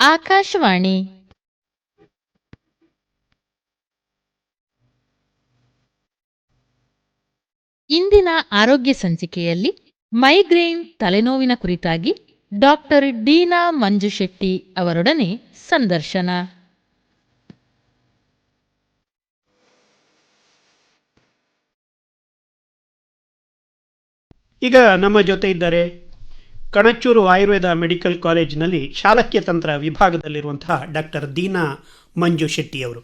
ಆಕಾಶವಾಣಿ. ಇಂದಿನ ಆರೋಗ್ಯ ಸಂಚಿಕೆಯಲ್ಲಿ ಮೈಗ್ರೇನ್ ತಲೆನೋವಿನ ಕುರಿತಾಗಿ ಡಾಕ್ಟರ್ ಡೀನಾ ಮಂಜುಶೆಟ್ಟಿ ಅವರೊಡನೆ ಸಂದರ್ಶನ. ಈಗ ನಮ್ಮ ಜೊತೆ ಇದ್ದಾರೆ ಕಣಚೂರು ಆಯುರ್ವೇದ ಮೆಡಿಕಲ್ ಕಾಲೇಜಿನಲ್ಲಿ ಶಾಲಕ್ಯ ತಂತ್ರ ವಿಭಾಗದಲ್ಲಿರುವಂತಹ ಡಾಕ್ಟರ್ ದೀನಾ ಮಂಜು ಶೆಟ್ಟಿ ಅವರು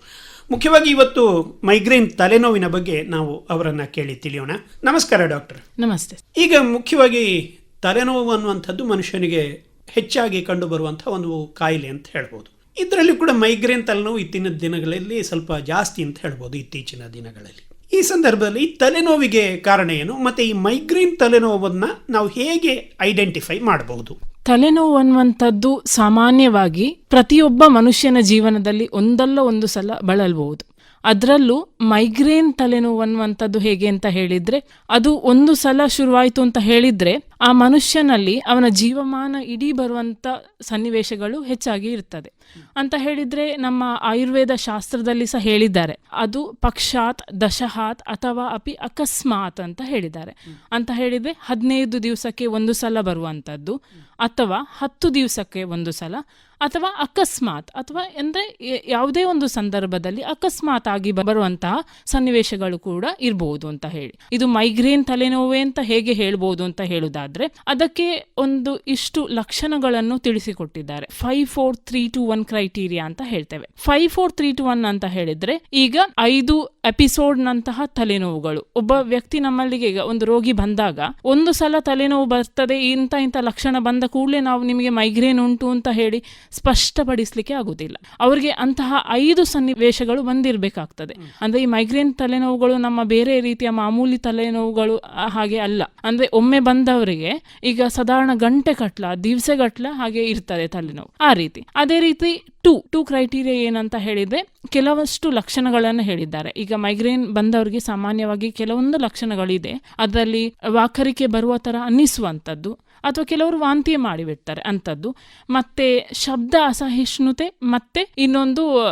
ಮುಖ್ಯವಾಗಿ ಇವತ್ತು ಮೈಗ್ರೇನ್ ತಲೆನೋವಿನ ಬಗ್ಗೆ ನಾವು ಅವರನ್ನು ಕೇಳಿ ತಿಳಿಯೋಣ. ನಮಸ್ಕಾರ ಡಾಕ್ಟರ್. ನಮಸ್ತೆ. ಈಗ ಮುಖ್ಯವಾಗಿ ತಲೆನೋವು ಅನ್ನುವಂಥದ್ದು ಮನುಷ್ಯನಿಗೆ ಹೆಚ್ಚಾಗಿ ಕಂಡುಬರುವಂಥ ಒಂದು ಕಾಯಿಲೆ ಅಂತ ಹೇಳ್ಬೋದು. ಇದರಲ್ಲಿ ಕೂಡ ಮೈಗ್ರೇನ್ ತಲೆನೋವು ಇತ್ತಿನ ದಿನಗಳಲ್ಲಿ ಸ್ವಲ್ಪ ಜಾಸ್ತಿ ಅಂತ ಹೇಳ್ಬೋದು ಇತ್ತೀಚಿನ ದಿನಗಳಲ್ಲಿ. ಈ ಸಂದರ್ಭದಲ್ಲಿ ತಲೆನೋವಿಗೆ ಕಾರಣ ಏನು, ಮತ್ತೆ ಈ ಮೈಗ್ರೇನ್ ತಲೆನೋವನ್ನು ನಾವು ಹೇಗೆ ಐಡೆಂಟಿಫೈ ಮಾಡಬಹುದು? ತಲೆನೋವು ಅನ್ನುವಂಥದ್ದು ಸಾಮಾನ್ಯವಾಗಿ ಪ್ರತಿಯೊಬ್ಬ ಮನುಷ್ಯನ ಜೀವನದಲ್ಲಿ ಒಂದಲ್ಲ ಒಂದು ಸಲ ಬಳಲ್ಬಹುದು. ಅದರಲ್ಲೂ ಮೈಗ್ರೇನ್ ತಲೆನೋವು ಅನ್ನುವಂಥದ್ದು ಹೇಗೆ ಅಂತ ಹೇಳಿದ್ರೆ, ಅದು ಒಂದು ಸಲ ಶುರುವಾಯಿತು ಅಂತ ಹೇಳಿದ್ರೆ, ಆ ಮನುಷ್ಯನಲ್ಲಿ ಅವನ ಜೀವಮಾನ ಇಡೀ ಬರುವಂತ ಸನ್ನಿವೇಶಗಳು ಹೆಚ್ಚಾಗಿ ಇರ್ತದೆ. ಅಂತ ಹೇಳಿದರೆ ನಮ್ಮ ಆಯುರ್ವೇದ ಶಾಸ್ತ್ರದಲ್ಲಿ ಸಹ ಹೇಳಿದ್ದಾರೆ, ಅದು ಪಕ್ಷಾತ್, ದಶಹಾತ್ ಅಥವಾ ಅಪಿ ಅಕಸ್ಮಾತ್ ಅಂತ ಹೇಳಿದ್ದಾರೆ. ಅಂತ ಹೇಳಿದರೆ ಹದಿನೈದು ದಿವಸಕ್ಕೆ ಒಂದು ಸಲ ಬರುವಂಥದ್ದು ಅಥವಾ ಹತ್ತು ದಿವಸಕ್ಕೆ ಒಂದು ಸಲ, ಅಥವಾ ಅಕಸ್ಮಾತ್, ಅಥವಾ ಅಂದರೆ ಯಾವುದೇ ಒಂದು ಸಂದರ್ಭದಲ್ಲಿ ಅಕಸ್ಮಾತ್ ಆಗಿ ಬ- ಸನ್ನಿವೇಶಗಳು ಕೂಡ ಇರಬಹುದು ಅಂತ ಹೇಳಿ. ಇದು ಮೈಗ್ರೇನ್ ತಲೆನೋವೆ ಅಂತ ಹೇಗೆ ಹೇಳ್ಬೋದು ಅಂತ ಹೇಳುದಾದ್ರೆ ಅದಕ್ಕೆ ಒಂದು ಇಷ್ಟು ಲಕ್ಷಣಗಳನ್ನು ತಿಳಿಸಿಕೊಟ್ಟಿದ್ದಾರೆ. Five four three two one criteria ಅಂತ ಹೇಳ್ತೇವೆ. Five four three two one ಅಂತ ಹೇಳಿದ್ರೆ ಈಗ ಐದು ಎಪಿಸೋಡ್ ನಂತಹ ತಲೆನೋವುಗಳು. ಒಬ್ಬ ವ್ಯಕ್ತಿ ನಮ್ಮಲ್ಲಿಗೆ ಈಗ ಒಂದು ರೋಗಿ ಬಂದಾಗ ಒಂದು ಸಲ ತಲೆನೋವು ಬರ್ತದೆ ಇಂಥ ಇಂಥ ಲಕ್ಷಣ ಬಂದ ಕೂಡಲೇ ನಾವು ನಿಮಗೆ ಮೈಗ್ರೇನ್ ಉಂಟು ಅಂತ ಹೇಳಿ ಸ್ಪಷ್ಟಪಡಿಸಲಿಕ್ಕೆ ಆಗುದಿಲ್ಲ. ಅವರಿಗೆ ಅಂತಹ ಐದು ಸನ್ನಿವೇಶಗಳು ಬಂದಿರಬೇಕಾಗ್ತದೆ. ಅಂದ್ರೆ ಈ ಮೈಗ್ರೇನ್ ತಲೆನೋವುಗಳು ನಮ್ಮ ಬೇರೆ ರೀತಿಯ ಮಾಮೂಲಿ ತಲೆನೋವುಗಳು ಹಾಗೆ ಅಲ್ಲ. ಅಂದ್ರೆ ಒಮ್ಮೆ ಬಂದವರಿಗೆ ಈಗ ಸಾಧಾರಣ ಗಂಟೆ ಕಟ್ಲ ದಿವಸಗಟ್ಲ ಹಾಗೆ ಇರ್ತದೆ ತಲೆನೋವು. ಆ ರೀತಿ. ಅದೇ ರೀತಿ ಟು ಟು ಕ್ರೈಟೀರಿಯಾ ಏನಂತ ಹೇಳಿದ್ರೆ ಕೆಲವಷ್ಟು ಲಕ್ಷಣಗಳನ್ನು ಹೇಳಿದ್ದಾರೆ. ಈಗ ಮೈಗ್ರೇನ್ ಬಂದವರಿಗೆ ಸಾಮಾನ್ಯವಾಗಿ ಕೆಲವೊಂದು ಲಕ್ಷಣಗಳಿದೆ. ಅದರಲ್ಲಿ ವಾಕರಿಕೆ ಬರುವ ತರ ಅನ್ನಿಸುವಂಥದ್ದು ಅಥವಾ ಕೆಲವರು ವಾಂತಿಯೇ ಮಾಡಿಬಿಡ್ತಾರೆ ಅಂಥದ್ದು. ಮತ್ತೆ ಶಬ್ದ ಅಸಹಿಷ್ಣುತೆ, ಮತ್ತೆ ಇನ್ನೊಂದು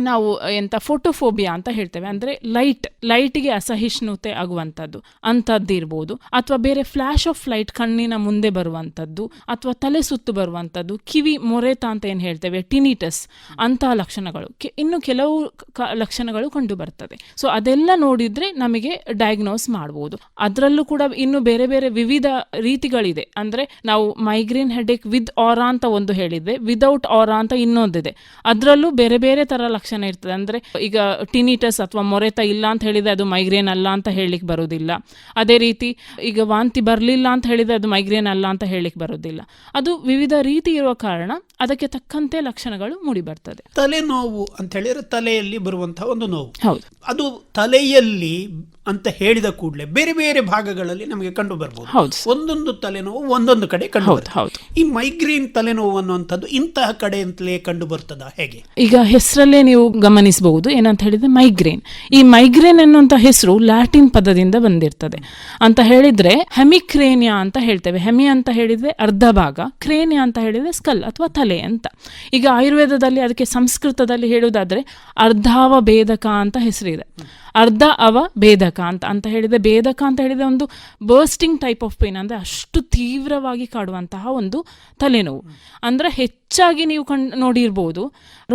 ನಾವು ಎಂತ ಫೋಟೋಫೋಬಿಯಾ ಅಂತ ಹೇಳ್ತೇವೆ. ಅಂದ್ರೆ ಲೈಟ್, ಲೈಟ್ಗೆ ಅಸಹಿಷ್ಣುತೆ ಆಗುವಂಥದ್ದು, ಅಂಥದ್ದು ಇರ್ಬೋದು. ಅಥವಾ ಬೇರೆ ಫ್ಲಾಶ್ ಆಫ್ ಲೈಟ್ ಕಣ್ಣಿನ ಮುಂದೆ ಬರುವಂಥದ್ದು, ಅಥವಾ ತಲೆ ಸುತ್ತು ಬರುವಂಥದ್ದು, ಕಿವಿ, ಮೊರೆತ ಅಂತ ಏನು ಹೇಳ್ತೇವೆ? ಟಿನಿಟಸ್ ಅಂತಹ ಲಕ್ಷಣಗಳು. ಇನ್ನು ಕೆಲವು ಲಕ್ಷಣಗಳು ಕಂಡು ಬರ್ತದೆ. ಸೊ, ಅದೆಲ್ಲ ನೋಡಿದ್ರೆ ನಮಗೆ ಡಯಾಗ್ನೋಸ್ ಮಾಡಬಹುದು ಅದರಲ್ಲೂ ಕೂಡ ಇನ್ನು ಬೇರೆ ಬೇರೆ ವಿವಿಧ ರೀತಿಗಳಿದೆ. ಅಂದ್ರೆ ನಾವು ಮೈಗ್ರೇನ್ ಹೆಡೇಕ್ ವಿತ್ ಆರಾ ಅಂತ ಒಂದು ಹೇಳಿದ್ವಿ. ವಿದೌಟ್ ಆರಾ ಅಂತ ಇನ್ನೊಂದಿದೆ. ಅದರಲ್ಲೂ ಬೇರೆ ಬೇರೆ ತರ ಲಕ್ಷಣ ಇರ್ತದೆ. ಅಂದ್ರೆ ಈಗ ಟಿನಿಟಸ್ ಅಥವಾ ಮೊರೆತ ಇಲ್ಲ ಅಂತ ಹೇಳಿದ್ರೆ ಅದು ಮೈಗ್ರೇನ್ ಅಲ್ಲ ಅಂತ ಹೇಳಲಿಕ್ಕೆ ಬರೋದಿಲ್ಲ. ಅದೇ ರೀತಿ ಈಗ ವಾಂತಿ ಬರಲಿಲ್ಲ ಅಂತ ಹೇಳಿದ್ರೆ ಅದು ಮೈಗ್ರೇನ್ ಅಲ್ಲ ಅಂತ ಹೇಳಲಿಕ್ಕೆ ಬರೋದಿಲ್ಲ. ಅದು ವಿವಿಧ ರೀತಿ ಇರುವ ಕಾರಣ ಅದಕ್ಕೆ ತಕ್ಕಂತೆ ಲಕ್ಷಣಗಳು ಮೂಡಿ ಬರ್ತದೆ ತಲೆನೋವು ಅಂತ ಹೇಳಿದ್ರೆ ತಲೆಯಲ್ಲಿ ಬರುವಂತಹ ಒಂದು ನೋವು. ಹೌದು. ಅದು ತಲೆಯಲ್ಲಿ ಅಂತ ಹೇಳಿದ ಕೂಡಲೇ ಬೇರೆ ಬೇರೆ ಭಾಗಗಳಲ್ಲಿ ನಮಗೆ ಕಂಡು ಬರಬಹುದು ಹೌದು. ಒಂದೊಂದು ತಲೆನೋವು ಒಂದೊಂದು ಕಡೆ ಕಂಡು ಹೌದು. ಈ ಮೈಗ್ರೇನ್ ತಲೆನೋವು ಅನ್ನುವಂಥದ್ದು ಇಂತಹ ಕಡೆ ಅಂತಲೇ ಕಂಡು ಬರ್ತದ ಹೇಗೆ? ಈಗ ಹೆಸರಲ್ಲೇ ನೀವು ಗಮನಿಸಬಹುದು ಏನಂತ ಹೇಳಿದ್ರೆ ಮೈಗ್ರೇನ್. ಈ ಮೈಗ್ರೇನ್ ಅನ್ನುವಂಥ ಹೆಸರು ಲ್ಯಾಟಿನ್ ಪದದಿಂದ ಬಂದಿರ್ತದೆ. ಅಂತ ಹೇಳಿದ್ರೆ ಹೆಮಿಕ್ರೇನಿಯಾ ಅಂತ ಹೇಳ್ತೇವೆ. ಹೆಮಿ ಅಂತ ಹೇಳಿದ್ರೆ ಅರ್ಧ ಭಾಗ ಕ್ರೇನಿಯಾ ಅಂತ ಹೇಳಿದ್ರೆ ಸ್ಕಲ್ ಅಥವಾ ತಲೆ. ಅಂತ. ಈಗ ಆಯುರ್ವೇದದಲ್ಲಿ ಅದಕ್ಕೆ ಸಂಸ್ಕೃತದಲ್ಲಿ ಹೇಳುವುದಾದರೆ ಅರ್ಧಾವ ಭೇದಕ ಅಂತ ಹೆಸರಿದೆ. ಅರ್ಧ ಅವ ಭೇದಕ ಅಂತ ಅಂತ ಹೇಳಿದರೆ ಭೇದಕ ಅಂತ ಹೇಳಿದರೆ ಒಂದು ಬರ್ಸ್ಟಿಂಗ್ ಟೈಪ್ ಆಫ್ ಪೇನ್ ಅಂದರೆ ಅಷ್ಟು ತೀವ್ರವಾಗಿ ಕಾಡುವಂತಹ ಒಂದು ತಲೆನೋವು. ಅಂದ್ರೆ ಹೆಚ್ಚಾಗಿ ನೀವು ಕಣ್ ನೋಡಿರ್ಬೋದು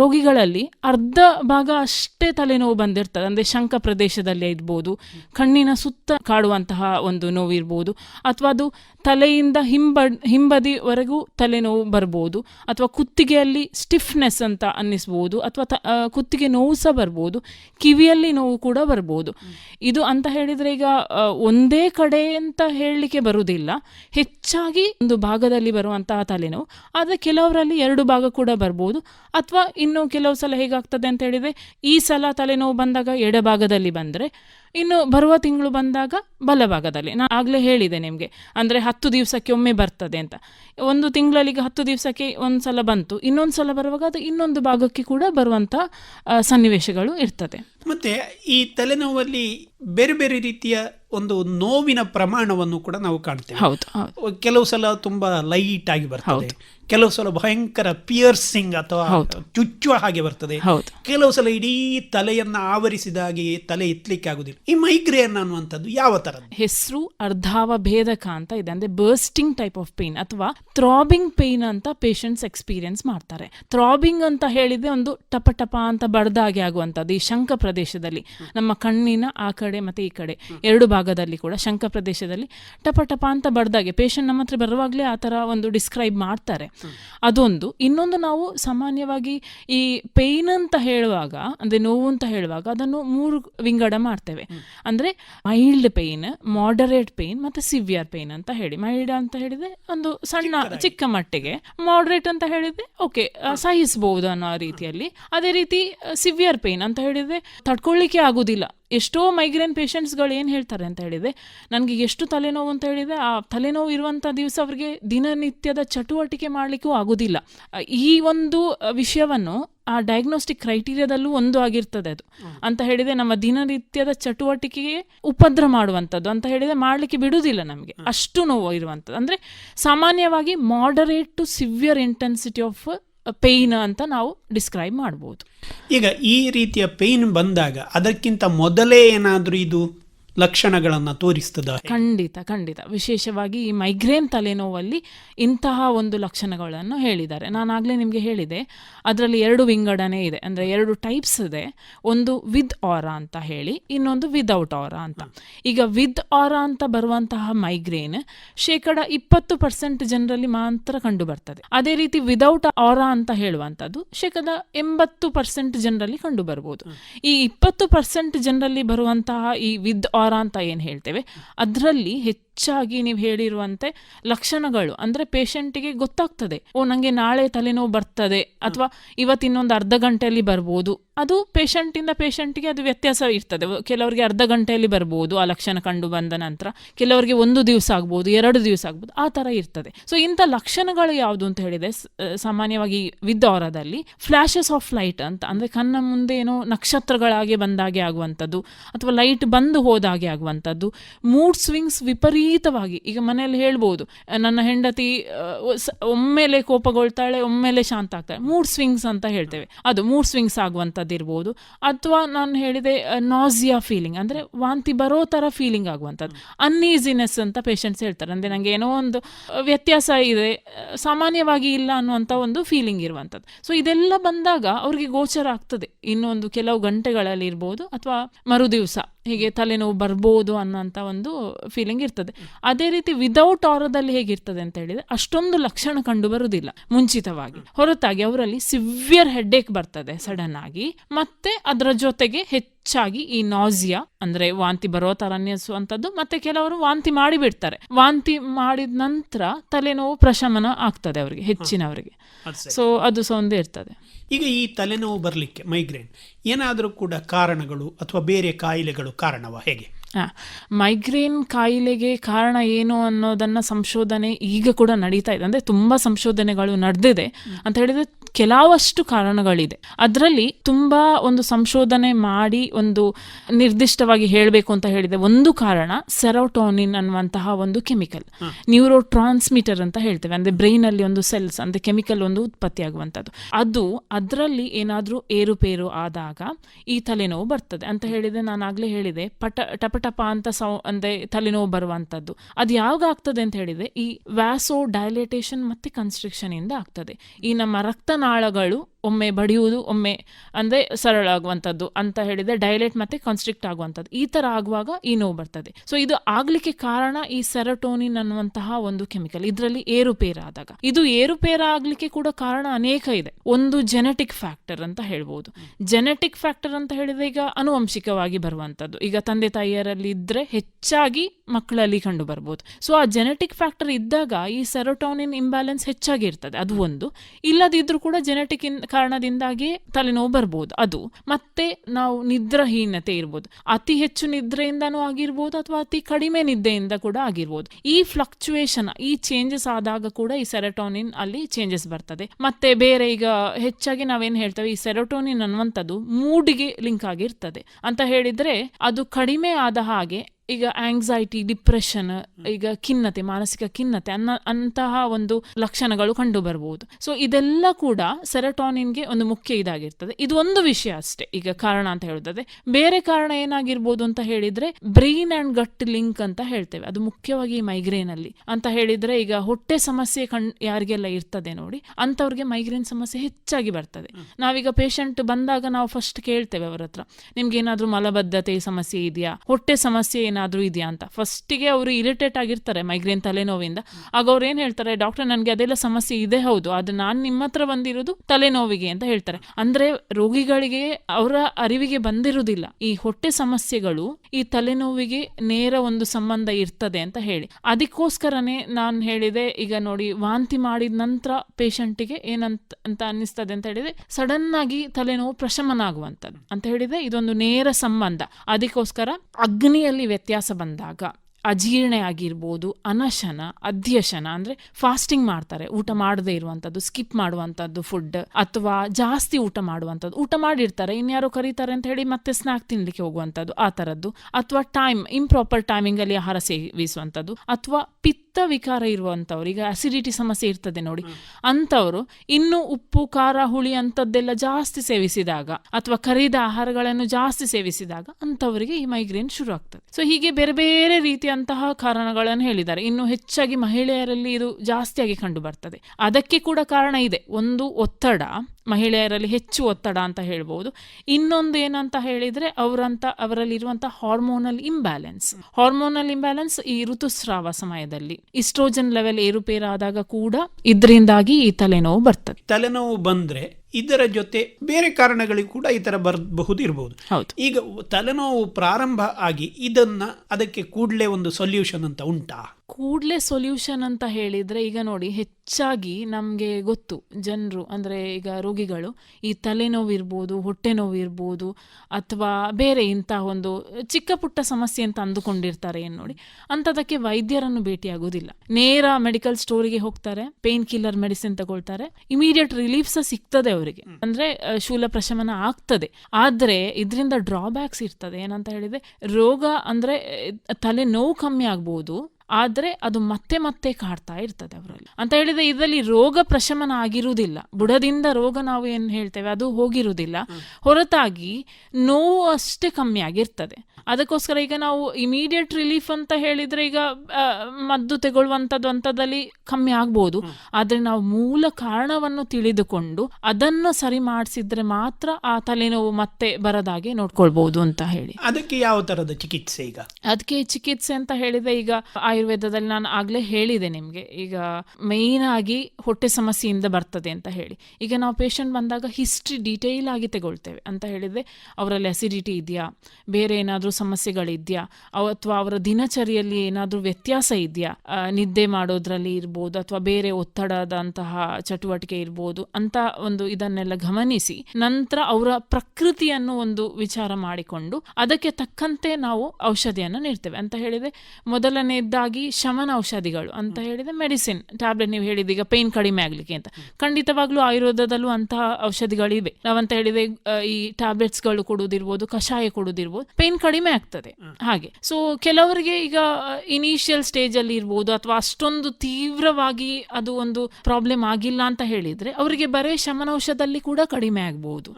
ರೋಗಿಗಳಲ್ಲಿ ಅರ್ಧ ಭಾಗ ಅಷ್ಟೇ ತಲೆನೋವು ಬಂದಿರ್ತದೆ. ಅಂದರೆ ಶಂಕ ಪ್ರದೇಶದಲ್ಲಿ ಇರ್ಬೋದು, ಕಣ್ಣಿನ ಸುತ್ತ ಕಾಡುವಂತಹ ಒಂದು ನೋವು ಇರ್ಬೋದು ಅಥವಾ ಅದು ತಲೆಯಿಂದ ಹಿಂಬ, ಹಿಂಬದಿವರೆಗೂ ತಲೆನೋವು ಬರ್ಬೋದು, ಅಥವಾ ಕುತ್ತಿಗೆಯಲ್ಲಿ ಸ್ಟಿಫ್ನೆಸ್ ಅಂತ ಅನ್ನಿಸ್ಬೋದು, ಅಥವಾ ಕುತ್ತಿಗೆ ನೋವು ಸಹ ಬರ್ಬೋದು, ಕಿವಿಯಲ್ಲಿ ನೋವು ಕೂಡ ಬರ್ಬೋದು. ಇದು ಅಂತ ಹೇಳಿದ್ರೆ ಈಗ ಒಂದೇ ಕಡೆ ಅಂತ ಹೇಳಲಿಕ್ಕೆ ಬರುವುದಿಲ್ಲ. ಹೆಚ್ಚಾಗಿ ಒಂದು ಭಾಗದಲ್ಲಿ ಬರುವಂತಹ ತಲೆನೋವು. ಆದರೆ ಕೆಲವರಲ್ಲಿ ಎರಡು ಭಾಗ ಕೂಡ ಬರ್ಬೋದು. ಅಥವಾ ಇನ್ನು ಕೆಲವು ಸಲ ಹೇಗಾಗ್ತದೆ ಅಂತ ಹೇಳಿದ್ರೆ ಈ ಸಲ ತಲೆನೋವು ಬಂದಾಗ ಎಡಭಾಗದಲ್ಲಿ ಬಂದರೆ ಇನ್ನು ಬರುವ ತಿಂಗಳು ಬಂದಾಗ ಬಲಭಾಗದಲ್ಲಿ. ನಾನು ಆಗಲೇ ಹೇಳಿದೆ ನಿಮಗೆ. ಅಂದರೆ ಹತ್ತು ದಿವಸಕ್ಕೆ ಒಮ್ಮೆ ಬರ್ತದೆ ಅಂತ. ಒಂದು ತಿಂಗಳಲ್ಲಿ ಈಗ ಹತ್ತು ದಿವಸಕ್ಕೆ ಒಂದು ಸಲ ಬಂತು. ಇನ್ನೊಂದು ಸಲ ಬರುವಾಗ ಅದು ಇನ್ನೊಂದು ಭಾಗಕ್ಕೆ ಕೂಡ ಬರುವಂಥ ಸನ್ನಿವೇಶಗಳು ಇರ್ತದೆ. ಮತ್ತೆ ಈ ತಲೆನೋವಲ್ಲಿ ಬೇರೆ ಬೇರೆ ರೀತಿಯ ಒಂದು ನೋವಿನ ಪ್ರಮಾಣವನ್ನು ಕೂಡ ನಾವು ಕಾಣ್ತೇವೆ. ಹೌದು ಕೆಲವು ಸಲ ತುಂಬಾ ಲೈಟ್ ಆಗಿ ಬರ್ತದೆ. ಕೆಲವು ಸಲ ಭಯಂಕರ ಪಿಯರ್ಸಿಂಗ್ ಅಥವಾ. ಚುಚ್ಚುವ ಹಾಗೆ ಬರ್ತದೆ. ಹೌದು. ಕೆಲವು ಸಲ ಇಡೀ ತಲೆಯನ್ನ ಆವರಿಸಿದ ಹಾಗೆ ತಲೆ ಎತ್ತಲಿಕ್ಕೆ ಆಗುದಿಲ್ಲ. ಈ ಮೈಗ್ರೇನ್ ಅನ್ನುವಂಥದ್ದು ಯಾವ ತರ ಹೆಸರು ಅರ್ಧಾವ ಭೇದಕ ಅಂತ ಇದೆ. ಅಂದ್ರೆ ಬರ್ಸ್ಟಿಂಗ್ ಟೈಪ್ ಆಫ್ ಪೇನ್ ಅಥವಾ ಥ್ರಾಬಿಂಗ್ ಪೇನ್ ಅಂತ ಪೇಷಂಟ್ಸ್ ಎಕ್ಸ್ಪೀರಿಯನ್ಸ್ ಮಾಡ್ತಾರೆ. ಥ್ರಾಬಿಂಗ್ ಅಂತ ಹೇಳಿದ್ರೆ ಒಂದು ಟಪ ಟಪ ಅಂತ ಬಡ್ದಾಗೆ ಆಗುವಂಥದ್ದು ಈ ಶಂಕ ಪ್ರದೇಶದಲ್ಲಿ. ನಮ್ಮ ಕಣ್ಣಿನ ಆ ಕಡೆ ಮತ್ತೆ ಈ ಕಡೆ. ಎರಡು ಭಾಗದಲ್ಲಿ ಕೂಡ ಶಂಕ ಪ್ರದೇಶದಲ್ಲಿ ಟಪ ಟಪ ಅಂತ ಬಡ್ದಾಗೆ. ಪೇಷಂಟ್ ನಮ್ಮ ಹತ್ರ ಬರುವಾಗಲೇ ಆ ಥರ ಒಂದು ಡಿಸ್ಕ್ರೈಬ್ ಮಾಡ್ತಾರೆ. ಅದೊಂದು. ಇನ್ನೊಂದು ನಾವು ಸಾಮಾನ್ಯವಾಗಿ ಈ ಪೇಯ್ನ್ ಅಂತ ಹೇಳುವಾಗ ಅಂದ್ರೆ ನೋವು ಅಂತ ಹೇಳುವಾಗ ಅದನ್ನು ಮೂರು ವಿಂಗಡ ಮಾಡ್ತೇವೆ. ಅಂದ್ರೆ ಮೈಲ್ಡ್ ಪೇಯ್ನ್ ಮಾಡರೇಟ್ ಪೇಯ್ನ್ ಮತ್ತೆ ಸಿವಿಯರ್ ಪೇಯ್ನ್ ಅಂತ ಹೇಳಿ. ಮೈಲ್ಡ್ ಅಂತ ಹೇಳಿದ್ರೆ ಒಂದು ಸಣ್ಣ ಚಿಕ್ಕ ಮಟ್ಟಿಗೆ. ಮಾಡರೇಟ್ ಅಂತ ಹೇಳಿದ್ರೆ ಓಕೆ ಸಹಿಸಬಹುದು ಅನ್ನೋ ರೀತಿಯಲ್ಲಿ. ಅದೇ ರೀತಿ ಸಿವಿಯರ್ ಪೇಯ್ನ್ ಅಂತ ಹೇಳಿದ್ರೆ ತಡ್ಕೊಳ್ಳಿಕ್ಕೆ ಆಗುದಿಲ್ಲ. ಎಷ್ಟೋ ಮೈಗ್ರೇನ್ ಪೇಷಂಟ್ಸ್ಗಳು ಏನು ಹೇಳ್ತಾರೆ ಅಂತ ಹೇಳಿದೆ ನನಗೆ ಎಷ್ಟು ತಲೆನೋವು ಅಂತ ಹೇಳಿದೆ ಆ ತಲೆನೋವು ಇರುವಂಥ ದಿವಸ ಅವರಿಗೆ ದಿನನಿತ್ಯದ ಚಟುವಟಿಕೆ ಮಾಡಲಿಕ್ಕೂ ಆಗೋದಿಲ್ಲ. ಈ ಒಂದು ವಿಷಯವನ್ನು ಆ ಡಯಾಗ್ನೋಸ್ಟಿಕ್ ಕ್ರೈಟೀರಿಯಾದಲ್ಲೂ ಒಂದು ಆಗಿರ್ತದೆ ಅದು. ಅಂತ ಹೇಳಿದೆ ನಮ್ಮ ದಿನನಿತ್ಯದ ಚಟುವಟಿಕೆಗೆ ಉಪದ್ರ ಮಾಡುವಂಥದ್ದು. ಅಂತ ಹೇಳಿದರೆ ಮಾಡಲಿಕ್ಕೆ ಬಿಡುವುದಿಲ್ಲ ನಮಗೆ. ಅಷ್ಟು ನೋವು ಇರುವಂಥದ್ದು. ಅಂದರೆ ಸಾಮಾನ್ಯವಾಗಿ moderate to severe intensity of pain ಅಂತ ನಾವು ಡಿಸ್ಕ್ರೈಬ್ ಮಾಡ್ಬೋದು. ಈಗ ಈ ರೀತಿಯ ಪೇಯ್ನ್ ಬಂದಾಗ ಅದಕ್ಕಿಂತ ಮೊದಲೇ ಏನಾದರೂ ಇದು ಲಕ್ಷಣಗಳನ್ನು ತೋರಿಸ್ತದ. ಖಂಡಿತ ಖಂಡಿತ. ವಿಶೇಷವಾಗಿ ಈ ಮೈಗ್ರೇನ್ ತಲೆನೋವಲ್ಲಿ ಇಂತಹ ಒಂದು ಲಕ್ಷಣಗಳನ್ನು ಹೇಳಿದ್ದಾರೆ. ನಾನು ಆಗ್ಲೇ ನಿಮಗೆ ಹೇಳಿದೆ, ಅದರಲ್ಲಿ ಎರಡು ವಿಂಗಡಣೆ ಇದೆ. ಅಂದರೆ ಎರಡು ಟೈಪ್ಸ್ ಇದೆ. ಒಂದು ವಿದ್ ಆರಾ ಅಂತ ಹೇಳಿ, ಇನ್ನೊಂದು ವಿದೌಟ್ ಆರಾ ಅಂತ. ಈಗ ವಿದ್ ಆರಾ ಅಂತ ಬರುವಂತಹ ಮೈಗ್ರೇನ್ ಶೇಕಡ ಇಪ್ಪತ್ತು ಪರ್ಸೆಂಟ್ ಜನರಲ್ಲಿ ಮಾತ್ರ ಕಂಡು ಬರ್ತದೆ ಅದೇ ರೀತಿ ವಿದೌಟ್ ಆರಾ ಅಂತ ಹೇಳುವಂಥದ್ದು ಶೇಕಡ ಎಂಬತ್ತು ಪರ್ಸೆಂಟ್ ಜನರಲ್ಲಿ ಕಂಡು ಬರ್ಬೋದು ಈ ಇಪ್ಪತ್ತು ಪರ್ಸೆಂಟ್ ಜನರಲ್ಲಿ ಬರುವಂತಹ ಈ ವಿದ್ ಆರಾ ಅಂತ ಏನು ಹೇಳ್ತೇವೆ? ಅದರಲ್ಲಿ ಹೆಚ್ಚಾಗಿ ನೀವು ಹೇಳಿರುವಂತೆ ಲಕ್ಷಣಗಳು ಅಂದ್ರೆ ಪೇಷಂಟಿಗೆ ಗೊತ್ತಾಗ್ತದೆ. ಓ ನನಗೆ ನಾಳೆ ತಲೆನೋವು ಬರ್ತದೆ ಅಥವಾ ಇವತ್ತಿನ್ನೊಂದು ಅರ್ಧ ಗಂಟೆಯಲ್ಲಿ ಬರ್ಬೋದು. ಅದು ಪೇಷಂಟಿಂದ ಪೇಷಂಟಿಗೆ ಅದು ವ್ಯತ್ಯಾಸ ಇರ್ತದೆ. ಕೆಲವರಿಗೆ ಅರ್ಧ ಗಂಟೆಯಲ್ಲಿ ಬರ್ಬೋದು ಆ ಲಕ್ಷಣ ಕಂಡು ಬಂದ ನಂತರ. ಕೆಲವರಿಗೆ ಒಂದು ದಿವಸ ಆಗ್ಬೋದು, ಎರಡು ದಿವಸ ಆಗ್ಬೋದು, ಆ ಥರ ಇರ್ತದೆ. ಸೊ ಇಂಥ ಲಕ್ಷಣಗಳು ಯಾವುದು ಅಂತ ಹೇಳಿದೆ ಸ್- ಸಾಮಾನ್ಯವಾಗಿ ವಿದ್ ಆರದಲ್ಲಿ ಫ್ಲಾಶಸ್ ಆಫ್ ಲೈಟ್ ಅಂತ, ಅಂದ್ರೆ ಕಣ್ಣ ಮುಂದೆ ಏನೋ ನಕ್ಷತ್ರಗಳಾಗೆ ಬಂದಾಗೆ ಆಗುವಂಥದ್ದು ಅಥವಾ ಲೈಟ್ ಬಂದು ಹೋದಾಗೆ ಆಗುವಂಥದ್ದು. ಮೂಡ್ ಸ್ವಿಂಗ್ಸ್ ವಿಪರೀತವಾಗಿ, ಈಗ ಮನೆಯಲ್ಲಿ ಹೇಳ್ಬೋದು, ನನ್ನ ಹೆಂಡತಿ ಒಮ್ಮೆಲೆ ಕೋಪಗೊಳ್ತಾಳೆ, ಒಮ್ಮೆಲೆ ಶಾಂತ ಆಗ್ತಾಳೆ. ಮೂಡ್ ಸ್ವಿಂಗ್ಸ್ ಅಂತ ಹೇಳ್ತೇವೆ. ಅದು ಮೂಡ್ ಸ್ವಿಂಗ್ಸ್ ಆಗುವಂಥದ್ದು ಇರ್ಬೋದು ಅಥವಾ ನಾನು ಹೇಳಿದೆ ನಾಸಿಯಾ ಫೀಲಿಂಗ್ ಅಂದರೆ ವಾಂತಿ ಬರೋ ಥರ ಫೀಲಿಂಗ್ ಆಗುವಂಥದ್ದು. ಅನ್ಈಸಿನೆಸ್ ಅಂತ ಪೇಷಂಟ್ಸ್ ಹೇಳ್ತಾರೆ. ಅಂದರೆ ನನಗೆ ಏನೋ ಒಂದು ವ್ಯತ್ಯಾಸ ಇದೆ ಸಾಮಾನ್ಯವಾಗಿ ಇಲ್ಲ ಅನ್ನುವಂಥ ಒಂದು ಫೀಲಿಂಗ್ ಇರುವಂಥದ್ದು. ಸೊ ಇದೆಲ್ಲ ಬಂದಾಗ ಅವರಿಗೆ ಗೋಚರ ಆಗ್ತದೆ. ಇನ್ನೊಂದು ಕೆಲವು ಗಂಟೆಗಳಲ್ಲಿ ಇರ್ಬೋದು ಅಥವಾ ಮರು ದಿವಸ ಹೀಗೆ ತಲೆನೋವು ಬರ್ಬೋದು ಅನ್ನೋಂಥ ಒಂದು ಫೀಲಿಂಗ್ ಇರ್ತದೆ. ಅದೇ ರೀತಿ ವಿದೌಟ್ ಆರದಲ್ಲಿ ಹೇಗಿರ್ತದೆ ಅಂತ ಹೇಳಿದ್ರೆ ಅಷ್ಟೊಂದು ಲಕ್ಷಣ ಕಂಡು ಬರುವುದಿಲ್ಲ, ಮುಂಚಿತವಾಗಿ. ಹೊರತಾಗಿ ಅವರಲ್ಲಿ ಸಿವಿಯರ್ ಹೆಡ್ಡೇಕ್ ಬರ್ತದೆ ಸಡನ್ ಆಗಿ, ಮತ್ತೆ ಅದರ ಜೊತೆಗೆ ಹೆಚ್ಚಾಗಿ ಈ ನಾಸಿಯಾ ಅಂದ್ರೆ ವಾಂತಿ ಬರೋ ತರ ಅನ್ನಿಸುವಂಥದ್ದು ಮತ್ತೆ ಕೆಲವರು ವಾಂತಿ ಮಾಡಿಬಿಡ್ತಾರೆ. ವಾಂತಿ ಮಾಡಿದ ನಂತರ ತಲೆನೋವು ಪ್ರಶಮನ ಆಗ್ತದೆ ಅವರಿಗೆ ಹೆಚ್ಚಿನವರಿಗೆ. ಸೊ ಅದು ಸಹ ಒಂದೇ ಇರ್ತದೆ. ಈಗ ಈ ತಲೆನೋವು ಬರಲಿಕ್ಕೆ ಮೈಗ್ರೇನ್ ಏನಾದರೂ ಕೂಡ ಕಾರಣಗಳು ಅಥವಾ ಬೇರೆ ಕಾಯಿಲೆಗಳು ಕಾರಣವ ಹೇಗೆ? ಮೈಗ್ರೇನ್ ಕಾಯಿಲೆಗೆ ಕಾರಣ ಏನು ಅನ್ನೋದನ್ನ ಸಂಶೋಧನೆ ಈಗ ಕೂಡ ನಡೀತಾ ಇದೆ. ಅಂದ್ರೆ ತುಂಬಾ ಸಂಶೋಧನೆಗಳು ನಡೆದಿದೆ ಅಂತ ಹೇಳಿದ್ರೆ ಕೆಲವಷ್ಟು ಕಾರಣಗಳಿದೆ. ಅದರಲ್ಲಿ ತುಂಬಾ ಒಂದು ಸಂಶೋಧನೆ ಮಾಡಿ ಒಂದು ನಿರ್ದಿಷ್ಟವಾಗಿ ಹೇಳಬೇಕು ಅಂತ ಹೇಳಿದೆ. ಒಂದು ಕಾರಣ ಸೆರೋಟೋನಿನ್ ಅನ್ನುವಂತಹ ಒಂದು ಕೆಮಿಕಲ್ ನ್ಯೂರೋ ಟ್ರಾನ್ಸ್ಮಿಟರ್ ಅಂತ ಹೇಳ್ತೇವೆ. ಅಂದ್ರೆ ಬ್ರೈನಲ್ಲಿ ಒಂದು ಸೆಲ್ಸ್ ಅಂದ್ರೆ ಕೆಮಿಕಲ್ ಒಂದು ಉತ್ಪತ್ತಿ ಆಗುವಂಥದ್ದು ಅದು ಅದರಲ್ಲಿ ಏನಾದರೂ ಏರುಪೇರು ಆದಾಗ ಈ ತಲೆನೋವು ಬರ್ತದೆ. ಅಂತ ಹೇಳಿದೆ ನಾನು ಆಗ್ಲೇ ಹೇಳಿದೆ. ಪಟ ಟಪಟಪ ಅಂತ ಸೌ, ಅಂದ್ರೆ ತಲೆನೋವು ಬರುವಂಥದ್ದು ಅದು ಯಾವಾಗ ಆಗ್ತದೆ ಅಂತ ಹೇಳಿದ್ರೆ ಈ ವ್ಯಾಸೋ ಡೈಲೇಟೇಷನ್ ಮತ್ತೆ ಕನ್ಸ್ಟ್ರಿಕ್ಷನ್ ಇಂದ ಆಗ್ತದೆ. ಈ ನಮ್ಮ ರಕ್ತನಾಳಗಳು ಒಮ್ಮೆ ಬಡಿಯುವುದು, ಒಮ್ಮೆ ಅಂದರೆ ಸರಳ ಆಗುವಂಥದ್ದು ಅಂತ ಹೇಳಿದರೆ ಡೈಲೆಟ್ ಮತ್ತೆ ಕಾನ್ಸ್ಟ್ರಿಕ್ಟ್ ಆಗುವಂಥದ್ದು. ಈ ಥರ ಆಗುವಾಗ ಈ ನೋವು ಬರ್ತದೆ. ಸೊ ಇದು ಆಗಲಿಕ್ಕೆ ಕಾರಣ ಈ ಸೆರಟೋನಿನ್ ಅನ್ನುವಂತಹ ಒಂದು ಕೆಮಿಕಲ್ ಇದರಲ್ಲಿ ಏರುಪೇರಾದಾಗ ಇದು ಏರುಪೇರ ಆಗಲಿಕ್ಕೆ ಕೂಡ ಕಾರಣ ಅನೇಕ ಇದೆ. ಒಂದು ಜೆನೆಟಿಕ್ ಫ್ಯಾಕ್ಟರ್ ಅಂತ ಹೇಳ್ಬೋದು. ಜೆನೆಟಿಕ್ ಫ್ಯಾಕ್ಟರ್ ಅಂತ ಹೇಳಿದ್ರೆ ಈಗ ಅನುವಂಶಿಕವಾಗಿ ಬರುವಂಥದ್ದು. ಈಗ ತಂದೆ ತಾಯಿಯರಲ್ಲಿ ಇದ್ದರೆ ಹೆಚ್ಚಾಗಿ ಮಕ್ಕಳಲ್ಲಿ ಕಂಡು ಬರ್ಬೋದು. ಸೊ ಆ ಜೆನೆಟಿಕ್ ಫ್ಯಾಕ್ಟರ್ ಇದ್ದಾಗ ಈ ಸೆರೋಟೋನಿನ್ ಇಂಬ್ಯಾಲೆನ್ಸ್ ಹೆಚ್ಚಾಗಿ ಇರ್ತದೆ ಅದು ಒಂದು. ಇಲ್ಲದಿದ್ರೂ ಕೂಡ ಜೆನೆಟಿಕ್ ಇನ್ ಕಾರಣದಿಂದಾಗಿ ತಲೆನೋವು ಬರ್ಬೋದು. ಅದು. ಮತ್ತೆ ನಾವು ನಿದ್ರಾಹೀನತೆ ಇರ್ಬೋದು. ಅತಿ ಹೆಚ್ಚು ನಿದ್ರೆಯಿಂದನೂ ಆಗಿರ್ಬೋದು ಅಥವಾ ಅತಿ ಕಡಿಮೆ ನಿದ್ದೆಯಿಂದ ಕೂಡ ಆಗಿರ್ಬೋದು. ಈ ಫ್ಲಕ್ಚುಯೇಷನ್ ಈ ಚೇಂಜಸ್ ಆದಾಗ ಕೂಡ ಈ ಸೆರೋಟೋನಿನ್ ಅಲ್ಲಿ ಚೇಂಜಸ್ ಬರ್ತದೆ. ಮತ್ತೆ ಬೇರೆ ಈಗ ಹೆಚ್ಚಾಗಿ ನಾವೇನು ಹೇಳ್ತೇವೆ, ಈ ಸೆರೋಟೋನಿನ್ ಅನ್ನುವಂಥದ್ದು ಮೂಡಿಗೆ ಲಿಂಕ್ ಆಗಿರ್ತದೆ. ಅಂತ ಹೇಳಿದ್ರೆ ಅದು ಕಡಿಮೆ ಆದ ಹಾಗೆ ಈಗ ಆಂಗ್ಸೈಟಿ ಡಿಪ್ರೆಷನ್ ಈಗ ಖಿನ್ನತೆ ಮಾನಸಿಕ ಖಿನ್ನತೆ ಅನ್ನ ಅಂತಹ ಒಂದು ಲಕ್ಷಣಗಳು ಕಂಡು ಬರಬಹುದು ಸೊ ಇದೆಲ್ಲ ಕೂಡ ಸೆರಟಾನಿನ್ಗೆ ಒಂದು ಮುಖ್ಯ ಇದಾಗಿರ್ತದೆ. ಇದು ಒಂದು ವಿಷಯ ಅಷ್ಟೇ. ಈಗ ಕಾರಣ ಅಂತ ಹೇಳುತ್ತದೆ. ಬೇರೆ ಕಾರಣ ಏನಾಗಿರ್ಬೋದು ಅಂತ ಹೇಳಿದ್ರೆ ಬ್ರೈನ್ ಅಂಡ್ ಗಟ್ ಲಿಂಕ್ ಅಂತ ಹೇಳ್ತೇವೆ. ಅದು ಮುಖ್ಯವಾಗಿ ಮೈಗ್ರೇನ್ ಅಲ್ಲಿ. ಅಂತ ಹೇಳಿದ್ರೆ ಈಗ ಹೊಟ್ಟೆ ಸಮಸ್ಯೆ ಕಣ್ ಯಾರಿಗೆಲ್ಲ ಇರ್ತದೆ ನೋಡಿ ಅಂತವ್ರಿಗೆ ಮೈಗ್ರೇನ್ ಸಮಸ್ಯೆ ಹೆಚ್ಚಾಗಿ ಬರ್ತದೆ. ನಾವೀಗ ಪೇಷಂಟ್ ಬಂದಾಗ ನಾವು ಫಸ್ಟ್ ಕೇಳ್ತೇವೆ ಅವರ ಹತ್ರ ನಿಮ್ಗೆ ಏನಾದ್ರೂ ಮಲಬದ್ಧತೆ ಸಮಸ್ಯೆ ಇದೆಯಾ? ಹೊಟ್ಟೆ ಸಮಸ್ಯೆ ಏನಾದ್ರೂ ಇದೆಯಾ ಅಂತ. ಫಸ್ಟಿಗೆ ಅವರು ಇರಿಟೇಟ್ ಆಗಿರ್ತಾರೆ ಮೈಗ್ರೇನ್ ತಲೆನೋವಿಂದ. ಆಗ ಅವ್ರು ಏನು ಹೇಳ್ತಾರೆ ಡಾಕ್ಟರ್ ನನಗೆ ಅದೆಲ್ಲ ಸಮಸ್ಯೆ ಇದೆ, ಹೌದು. ಅದು ನಾನು ನಿಮ್ಮ ಹತ್ರ ಬಂದಿರೋದು ತಲೆನೋವಿಗೆ ಅಂತ ಹೇಳ್ತಾರೆ. ಅಂದ್ರೆ ರೋಗಿಗಳಿಗೆ ಅವರ ಅರಿವಿಗೆ ಬಂದಿರುವುದಿಲ್ಲ. ಈ ಹೊಟ್ಟೆ ಸಮಸ್ಯೆಗಳು ಈ ತಲೆನೋವಿಗೆ ನೇರ ಒಂದು ಸಂಬಂಧ ಇರ್ತದೆ ಅಂತ ಹೇಳಿ. ಅದಕ್ಕೋಸ್ಕರನೇ ನಾನು ಹೇಳಿದೆ, ಈಗ ನೋಡಿ ವಾಂತಿ ಮಾಡಿದ ನಂತರ ಪೇಷಂಟಿಗೆ ಏನಂತ, ಅಂತ ಅನ್ನಿಸ್ತದೆ ಅಂತ ಹೇಳಿದ್ರೆ ಸಡನ್ ಆಗಿ ತಲೆನೋವು ಪ್ರಶಮನ ಆಗುವಂಥದ್ದು ಅಂತ ಹೇಳಿದ್ರೆ ಇದೊಂದು ನೇರ ಸಂಬಂಧ. ಅದಕ್ಕೋಸ್ಕರ ಅಗ್ನಿಯಲ್ಲಿ ವ್ಯತ್ಯಾಸ ಬಂದಾಗ ಅಜೀರ್ಣೆ ಆಗಿರ್ಬೋದು ಅನಶನ ಅಧ್ಯಶನ ಅಂದರೆ ಫಾಸ್ಟಿಂಗ್ ಮಾಡ್ತಾರೆ. ಊಟ ಮಾಡದೇ ಇರುವಂಥದ್ದು ಸ್ಕಿಪ್ ಮಾಡುವಂಥದ್ದು ಫುಡ್ ಅಥವಾ ಜಾಸ್ತಿ ಊಟ ಮಾಡುವಂಥದ್ದು ಊಟ ಮಾಡಿರ್ತಾರೆ ಇನ್ಯಾರೋ ಕರೀತಾರೆ ಅಂತ ಹೇಳಿ ಮತ್ತೆ ಸ್ನಾಕ್ ತಿನ್ನಲಿಕ್ಕೆ ಹೋಗುವಂಥದ್ದು ಆ ಥರದ್ದು ಅಥವಾ ಟೈಮ್ ಇಂಪ್ರಾಪರ್ ಟೈಮಿಂಗ್ ಅಲ್ಲಿ ಆಹಾರ ಸೇವಿಸುವಂಥದ್ದು ಅಥವಾ ಪಿತ್ತ ವಿಕಾರ ಇರುವಂಥವ್ರು ಈಗ ಅಸಿಡಿಟಿ ಸಮಸ್ಯೆ ಇರ್ತದೆ ನೋಡಿ. ಅಂಥವರು ಇನ್ನು ಉಪ್ಪು ಖಾರ ಹುಳಿ ಅಂಥದ್ದೆಲ್ಲ ಜಾಸ್ತಿ ಸೇವಿಸಿದಾಗ ಅಥವಾ ಕರಿದ ಆಹಾರಗಳನ್ನು ಜಾಸ್ತಿ ಸೇವಿಸಿದಾಗ ಅಂಥವರಿಗೆ ಈ ಮೈಗ್ರೇನ್ ಶುರು ಆಗ್ತದೆ ಸೊ ಹೀಗೆ ಬೇರೆ ಬೇರೆ ರೀತಿಯಂತಹ ಕಾರಣಗಳನ್ನು ಹೇಳಿದ್ದಾರೆ. ಇನ್ನು ಹೆಚ್ಚಾಗಿ ಮಹಿಳೆಯರಲ್ಲಿ ಇದು ಜಾಸ್ತಿಯಾಗಿ ಕಂಡು ಬರ್ತದೆ. ಅದಕ್ಕೆ ಕೂಡ ಕಾರಣ ಇದೆ. ಒಂದು ಒತ್ತಡ, ಮಹಿಳೆಯರಲ್ಲಿ ಹೆಚ್ಚು ಒತ್ತಡ ಅಂತ ಹೇಳ್ಬೋದು. ಇನ್ನೊಂದು ಏನಂತ ಹೇಳಿದ್ರೆ, ಅವರಂತ, ಅವರಲ್ಲಿರುವಂತ ಹಾರ್ಮೋನಲ್ ಇಂಬ್ಯಾಲೆನ್ಸ್ ಹಾರ್ಮೋನಲ್ ಇಂಬ್ಯಾಲೆನ್ಸ್ ಈ ಋತುಸ್ರಾವ ಸಮಯದಲ್ಲಿ. ಇಸ್ಟ್ರೋಜನ್ ಲೆವೆಲ್ ಏರುಪೇರಾದಾಗ ಕೂಡ ಇದರಿಂದಾಗಿ ಈ ತಲೆನೋವು ಬರ್ತದೆ. ತಲೆನೋವು ಬಂದ್ರೆ ಇದರ ಜೊತೆ ಬೇರೆ ಕಾರಣಗಳಿಗೂ ಕೂಡ ಈ ಥರ ಬರಬಹುದು ಇರಬಹುದು ಹೌದು. ಈಗ ತಲೆನೋವು ಪ್ರಾರಂಭ ಆಗಿ ಇದನ್ನು ಅದಕ್ಕೆ ಕೂಡಲೇ ಒಂದು ಸೊಲ್ಯೂಷನ್ ಅಂತ ಉಂಟಾ? ಕೂಡಲೇ ಸೊಲ್ಯೂಷನ್ ಅಂತ ಹೇಳಿದ್ರೆ ಈಗ ನೋಡಿ ಹೆಚ್ಚಾಗಿ ನಮಗೆ ಗೊತ್ತು ಜನರು ಅಂದರೆ ಈಗ ರೋಗಿಗಳು ಈ ತಲೆನೋವಿರ್ಬೋದು ಹೊಟ್ಟೆ ನೋವಿರ್ಬೋದು ಅಥವಾ ಬೇರೆ ಇಂಥ ಒಂದು ಚಿಕ್ಕ ಪುಟ್ಟ ಸಮಸ್ಯೆ ಅಂತ ಅಂದುಕೊಂಡಿರ್ತಾರೆ ಏನು ನೋಡಿ ಅಂಥದಕ್ಕೆ ವೈದ್ಯರನ್ನು ಭೇಟಿಯಾಗೋದಿಲ್ಲ ನೇರ ಮೆಡಿಕಲ್ ಸ್ಟೋರಿಗೆ ಹೋಗ್ತಾರೆ ಪೇನ್ ಕಿಲ್ಲರ್ ಮೆಡಿಸಿನ್ ತಗೊಳ್ತಾರೆ ಇಮಿಡಿಯೇಟ್ ರಿಲೀಫ್ ಸಹ ಸಿಗ್ತದೆ ಅವರಿಗೆ. ಅಂದ್ರೆ ಶೂಲ ಪ್ರಶಮನ ಆಗ್ತದೆ. ಆದರೆ ಇದರಿಂದ ಡ್ರಾಬ್ಯಾಕ್ಸ್ ಇರ್ತದೆ. ಏನಂತ ಹೇಳಿದ್ರೆ ರೋಗ ಅಂದ್ರೆ ಆ, ತಲೆ ನೋವು ಕಮ್ಮಿ ಆಗ್ಬೋದು ಆದ್ರೆ ಅದು ಮತ್ತೆ ಮತ್ತೆ ಕಾಡ್ತಾ ಇರ್ತದೆ ಅವರಲ್ಲಿ. ಅಂತ ಹೇಳಿದ್ರೆ ಇದರಲ್ಲಿ ರೋಗ ಪ್ರಶಮನ ಆಗಿರುವುದಿಲ್ಲ. ಬುಡದಿಂದ ರೋಗ ನಾವು ಏನು ಹೇಳ್ತೇವೆ ಅದು ಹೋಗಿರುವುದಿಲ್ಲ. ಹೊರತಾಗಿ ನೋವು ಅಷ್ಟೇ ಕಮ್ಮಿ ಆಗಿರ್ತದೆ. ಅದಕ್ಕೋಸ್ಕರ ಈಗ ನಾವು ಇಮಿಡಿಯೇಟ್ ರಿಲೀಫ್ ಅಂತ ಹೇಳಿದ್ರೆ ಈಗ ಮದ್ದು ತಗೊಳ್ಳುವಂಥದ್ದು ಅಂಥದ್ದಲ್ಲಿ ಕಮ್ಮಿ ಆಗ್ಬೋದು. ಆದ್ರೆ ನಾವು ಮೂಲ ಕಾರಣವನ್ನು ತಿಳಿದುಕೊಂಡು ಅದನ್ನು ಸರಿ ಮಾಡಿಸಿದ್ರೆ ಮಾತ್ರ ಆ ತಲೆನೋವು ಮತ್ತೆ ಬರದಾಗೆ ನೋಡ್ಕೊಳ್ಬಹುದು ಅಂತ ಹೇಳಿ. ಅದಕ್ಕೆ ಯಾವ ತರದ ಚಿಕಿತ್ಸೆ ಈಗ? ಅದಕ್ಕೆ ಚಿಕಿತ್ಸೆ ಅಂತ ಹೇಳಿದ್ರೆ ಈಗ ಆಯುರ್ವೇದದಲ್ಲಿ ನಾನು ಆಗ್ಲೇ ಹೇಳಿದೆ ನಿಮ್ಗೆ. ಈಗ ಮೇಯ್ನ್ ಆಗಿ ಹೊಟ್ಟೆ ಸಮಸ್ಯೆಯಿಂದ ಬರ್ತದೆ ಅಂತ ಹೇಳಿ. ಈಗ ನಾವು ಪೇಷಂಟ್ ಬಂದಾಗ ಹಿಸ್ಟ್ರಿ ಡೀಟೇಲ್ ಆಗಿ ತಗೊಳ್ತೇವೆ. ಅಂತ ಹೇಳಿದ್ರೆ ಅವರಲ್ಲಿ ಅಸಿಡಿಟಿ ಇದೆಯಾ? ಬೇರೆ ಏನಾದರೂ ಸಮಸ್ಯೆಗಳಿದೆಯಾ? ಅಥವಾ ಅವರ ದಿನಚರಿಯಲ್ಲಿ ಏನಾದರೂ ವ್ಯತ್ಯಾಸ ಇದೆಯಾ? ನಿದ್ದೆ ಮಾಡೋದ್ರಲ್ಲಿ ಇರ್ಬೋದು ಅಥವಾ ಬೇರೆ ಒತ್ತಡದಂತಹ ಚಟುವಟಿಕೆ ಇರ್ಬೋದು ಅಂತ ಒಂದು ಇದನ್ನೆಲ್ಲ ಗಮನಿಸಿ, ನಂತರ ಅವರ ಪ್ರಕೃತಿಯನ್ನು ಒಂದು ವಿಚಾರ ಮಾಡಿಕೊಂಡು ಅದಕ್ಕೆ ತಕ್ಕಂತೆ ನಾವು ಔಷಧಿಯನ್ನು ನೀಡ್ತೇವೆ. ಅಂತ ಹೇಳಿದ್ರೆ ಮೊದಲನೇದಾಗಿ ಶಮನ ಔಷಧಿಗಳು ಅಂತ ಹೇಳಿದ್ರೆ ಮೆಡಿಸಿನ್ ಟ್ಯಾಬ್ಲೆಟ್ ನೀವು ಹೇಳಿದ ಈಗ ಪೇನ್ ಕಡಿಮೆ ಆಗ್ಲಿಕ್ಕೆ ಅಂತ. ಖಂಡಿತವಾಗ್ಲೂ ಆಯುರ್ವೇದದಲ್ಲೂ ಅಂತಹ ಔಷಧಿಗಳಿವೆ. ನಾವಂತ ಹೇಳಿದ್ರೆ ಈ ಈ ಟ್ಯಾಬ್ಲೆಟ್ಸ್ಗಳು ಕೊಡುವುದಿರ್ಬೋದು ಕಷಾಯ ಕೊಡುವುದಿರ್ಬೋದು ಪೇನ್ ಕಡಿಮೆ ಆಗ್ತದೆ. ಹಾಗೆ. ಸೊ ಕೆಲವರಿಗೆ ಈಗ ಇನಿಷಿಯಲ್ ಸ್ಟೇಜ್ ಅಲ್ಲಿ ಇರ್ಬೋದು ಅಥವಾ ಅಷ್ಟೊಂದು ತೀವ್ರವಾಗಿ ಅದು ಒಂದು ಪ್ರಾಬ್ಲಮ್ ಆಗಿಲ್ಲ ಅಂತ ಹೇಳಿದ್ರೆ ಅವರಿಗೆ ಬರೇ ಶಮನೌಷಧದಲ್ಲಿ ಕೂಡ ಕಡಿಮೆ ಆಗಬಹುದು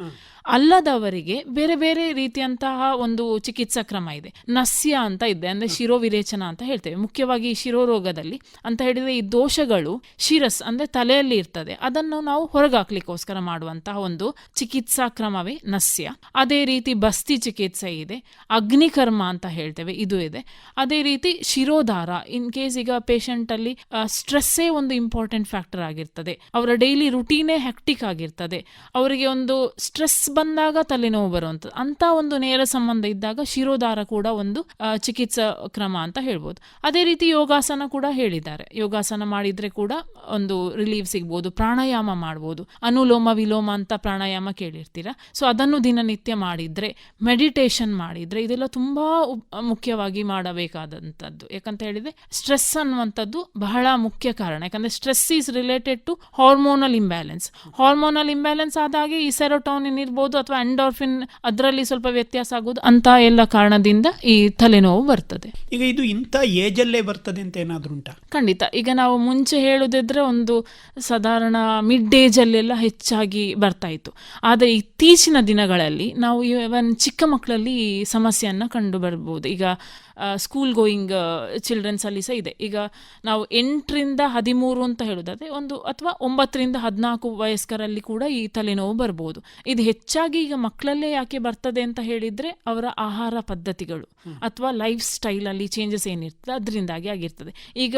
ಅಲ್ಲದವರಿಗೆ ಬೇರೆ ಬೇರೆ ರೀತಿಯಂತಹ ಒಂದು ಚಿಕಿತ್ಸಾ ಕ್ರಮ ಇದೆ. ನಸ್ಯ ಅಂತ ಇದೆ, ಅಂದ್ರೆ ಶಿರೋವಿರೇಚನ ಅಂತ ಹೇಳ್ತೇವೆ. ಮುಖ್ಯವಾಗಿ ಶಿರೋರೋಗದಲ್ಲಿ ಅಂತ ಹೇಳಿದ್ರೆ ಈ ದೋಷಗಳು ಶಿರಸ್ ಅಂದ್ರೆ ತಲೆಯಲ್ಲಿ ಇರ್ತದೆ. ಅದನ್ನು ನಾವು ಹೊರಗಾಕ್ಲಿಕ್ಕೋಸ್ಕರ ಮಾಡುವಂತಹ ಒಂದು ಚಿಕಿತ್ಸಾ ಕ್ರಮವೇ ನಸ್ಯ. ಅದೇ ರೀತಿ ಬಸ್ತಿ ಚಿಕಿತ್ಸೆ ಇದೆ, ಅಗ್ನಿಕರ್ಮ ಅಂತ ಹೇಳ್ತೇವೆ, ಇದು ಇದೆ. ಅದೇ ರೀತಿ ಶಿರೋಧಾರ, ಇನ್ ಕೇಸ್ ಈಗ ಪೇಷಂಟ್ ಅಲ್ಲಿ ಸ್ಟ್ರೆಸ್ಸೇ ಒಂದು ಇಂಪಾರ್ಟೆಂಟ್ ಫ್ಯಾಕ್ಟರ್ ಆಗಿರ್ತದೆ. ಅವರ ಡೈಲಿ ರುಟೀನೇ ಹೆಕ್ಟಿಕ್ ಆಗಿರ್ತದೆ. ಅವರಿಗೆ ಒಂದು ಸ್ಟ್ರೆಸ್ ಬಂದಾಗ ತಲೆನೋವು ಬರುವಂಥದ್ದು ಅಂತ ಒಂದು ನೇರ ಸಂಬಂಧ ಇದ್ದಾಗ ಶಿರೋಧಾರ ಕೂಡ ಒಂದು ಚಿಕಿತ್ಸಾ ಕ್ರಮ ಅಂತ ಹೇಳ್ಬೋದು. ಅದೇ ರೀತಿ ಯೋಗಾಸನ ಕೂಡ ಹೇಳಿದ್ದಾರೆ. ಯೋಗಾಸನ ಮಾಡಿದ್ರೆ ಕೂಡ ಒಂದು ರಿಲೀಫ್ ಸಿಗ್ಬೋದು, ಪ್ರಾಣಾಯಾಮ ಮಾಡ್ಬೋದು. ಅನುಲೋಮ ವಿಲೋಮ ಅಂತ ಪ್ರಾಣಾಯಾಮ ಕೇಳಿರ್ತೀರಾ? ಸೊ ಅದನ್ನು ದಿನನಿತ್ಯ ಮಾಡಿದ್ರೆ ಮೆಡಿಟೇಷನ್ ಮಾಡಿದ್ರೆ ಇದೆಲ್ಲ ತುಂಬಾ ಮುಖ್ಯವಾಗಿ ಮಾಡಬೇಕಾದಂಥದ್ದು. ಯಾಕಂತ ಹೇಳಿದ್ರೆ ಸ್ಟ್ರೆಸ್ ಅನ್ನುವಂಥದ್ದು ಬಹಳ ಮುಖ್ಯ ಕಾರಣ. ಯಾಕಂದ್ರೆ stress is related to hormonal imbalance hormonal imbalance ಆದಾಗೆ ಈ ಸೆರೋಟೋನಿನ್ ಇರ್ಬೋದು ಅಥವಾ ಎಂಡೋರ್ಫಿನ್ ಅದರಲ್ಲಿ ಸ್ವಲ್ಪ ವ್ಯತ್ಯಾಸ ಆಗೋದು ಅಂತ ಎಲ್ಲ ಕಾರಣದಿಂದ ಈ ತಲೆನೋವು ಬರ್ತದೆ. ಈಗ ಇದು ಇಂಥ ಏಜಲ್ಲೇ ಬರ್ತದೆ ಅಂತ ಏನಾದರೂ ಉಂಟಾ? ಖಂಡಿತ. ಈಗ ನಾವು ಮುಂಚೆ ಹೇಳುದಿದ್ರೆ ಒಂದು ಸಾಧಾರಣ ಮಿಡ್ ಏಜಲ್ಲೆಲ್ಲ ಹೆಚ್ಚಾಗಿ ಬರ್ತಾ ಇತ್ತು. ಆದರೆ ಇತ್ತೀಚಿನ ದಿನಗಳಲ್ಲಿ ನಾವು ಇವನ್ ಚಿಕ್ಕ ಮಕ್ಕಳಲ್ಲಿ ಈ ಸಮಸ್ಯೆಯನ್ನು ಕಂಡು ಬರ್ಬೋದು. ಈಗ ಸ್ಕೂಲ್ ಗೋಯಿಂಗ್ ಚಿಲ್ಡ್ರನ್ಸ್ ಅಲ್ಲಿ ಸಹ ಇದೆ. ಈಗ ನಾವು ಎಂಟರಿಂದ ಹದಿಮೂರು ಅಂತ ಹೇಳೋದಾದ್ರೆ ಒಂದು ಅಥವಾ ಒಂಬತ್ತರಿಂದ ಹದಿನಾಲ್ಕು ವಯಸ್ಕರಲ್ಲಿ ಕೂಡ ಈ ತಲೆನೋವು ಬರ್ಬೋದು. ಇದು ಹೆಚ್ಚಾಗಿ ಈಗ ಮಕ್ಕಳಲ್ಲೇ ಯಾಕೆ ಬರ್ತದೆ ಅಂತ ಹೇಳಿದ್ರೆ ಅವರ ಆಹಾರ ಪದ್ಧತಿಗಳು ಅಥವಾ ಲೈಫ್ ಸ್ಟೈಲ್ ಅಲ್ಲಿ ಚೇಂಜಸ್ ಏನಿರ್ತದೆ ಅದರಿಂದಾಗಿ ಆಗಿರ್ತದೆ. ಈಗ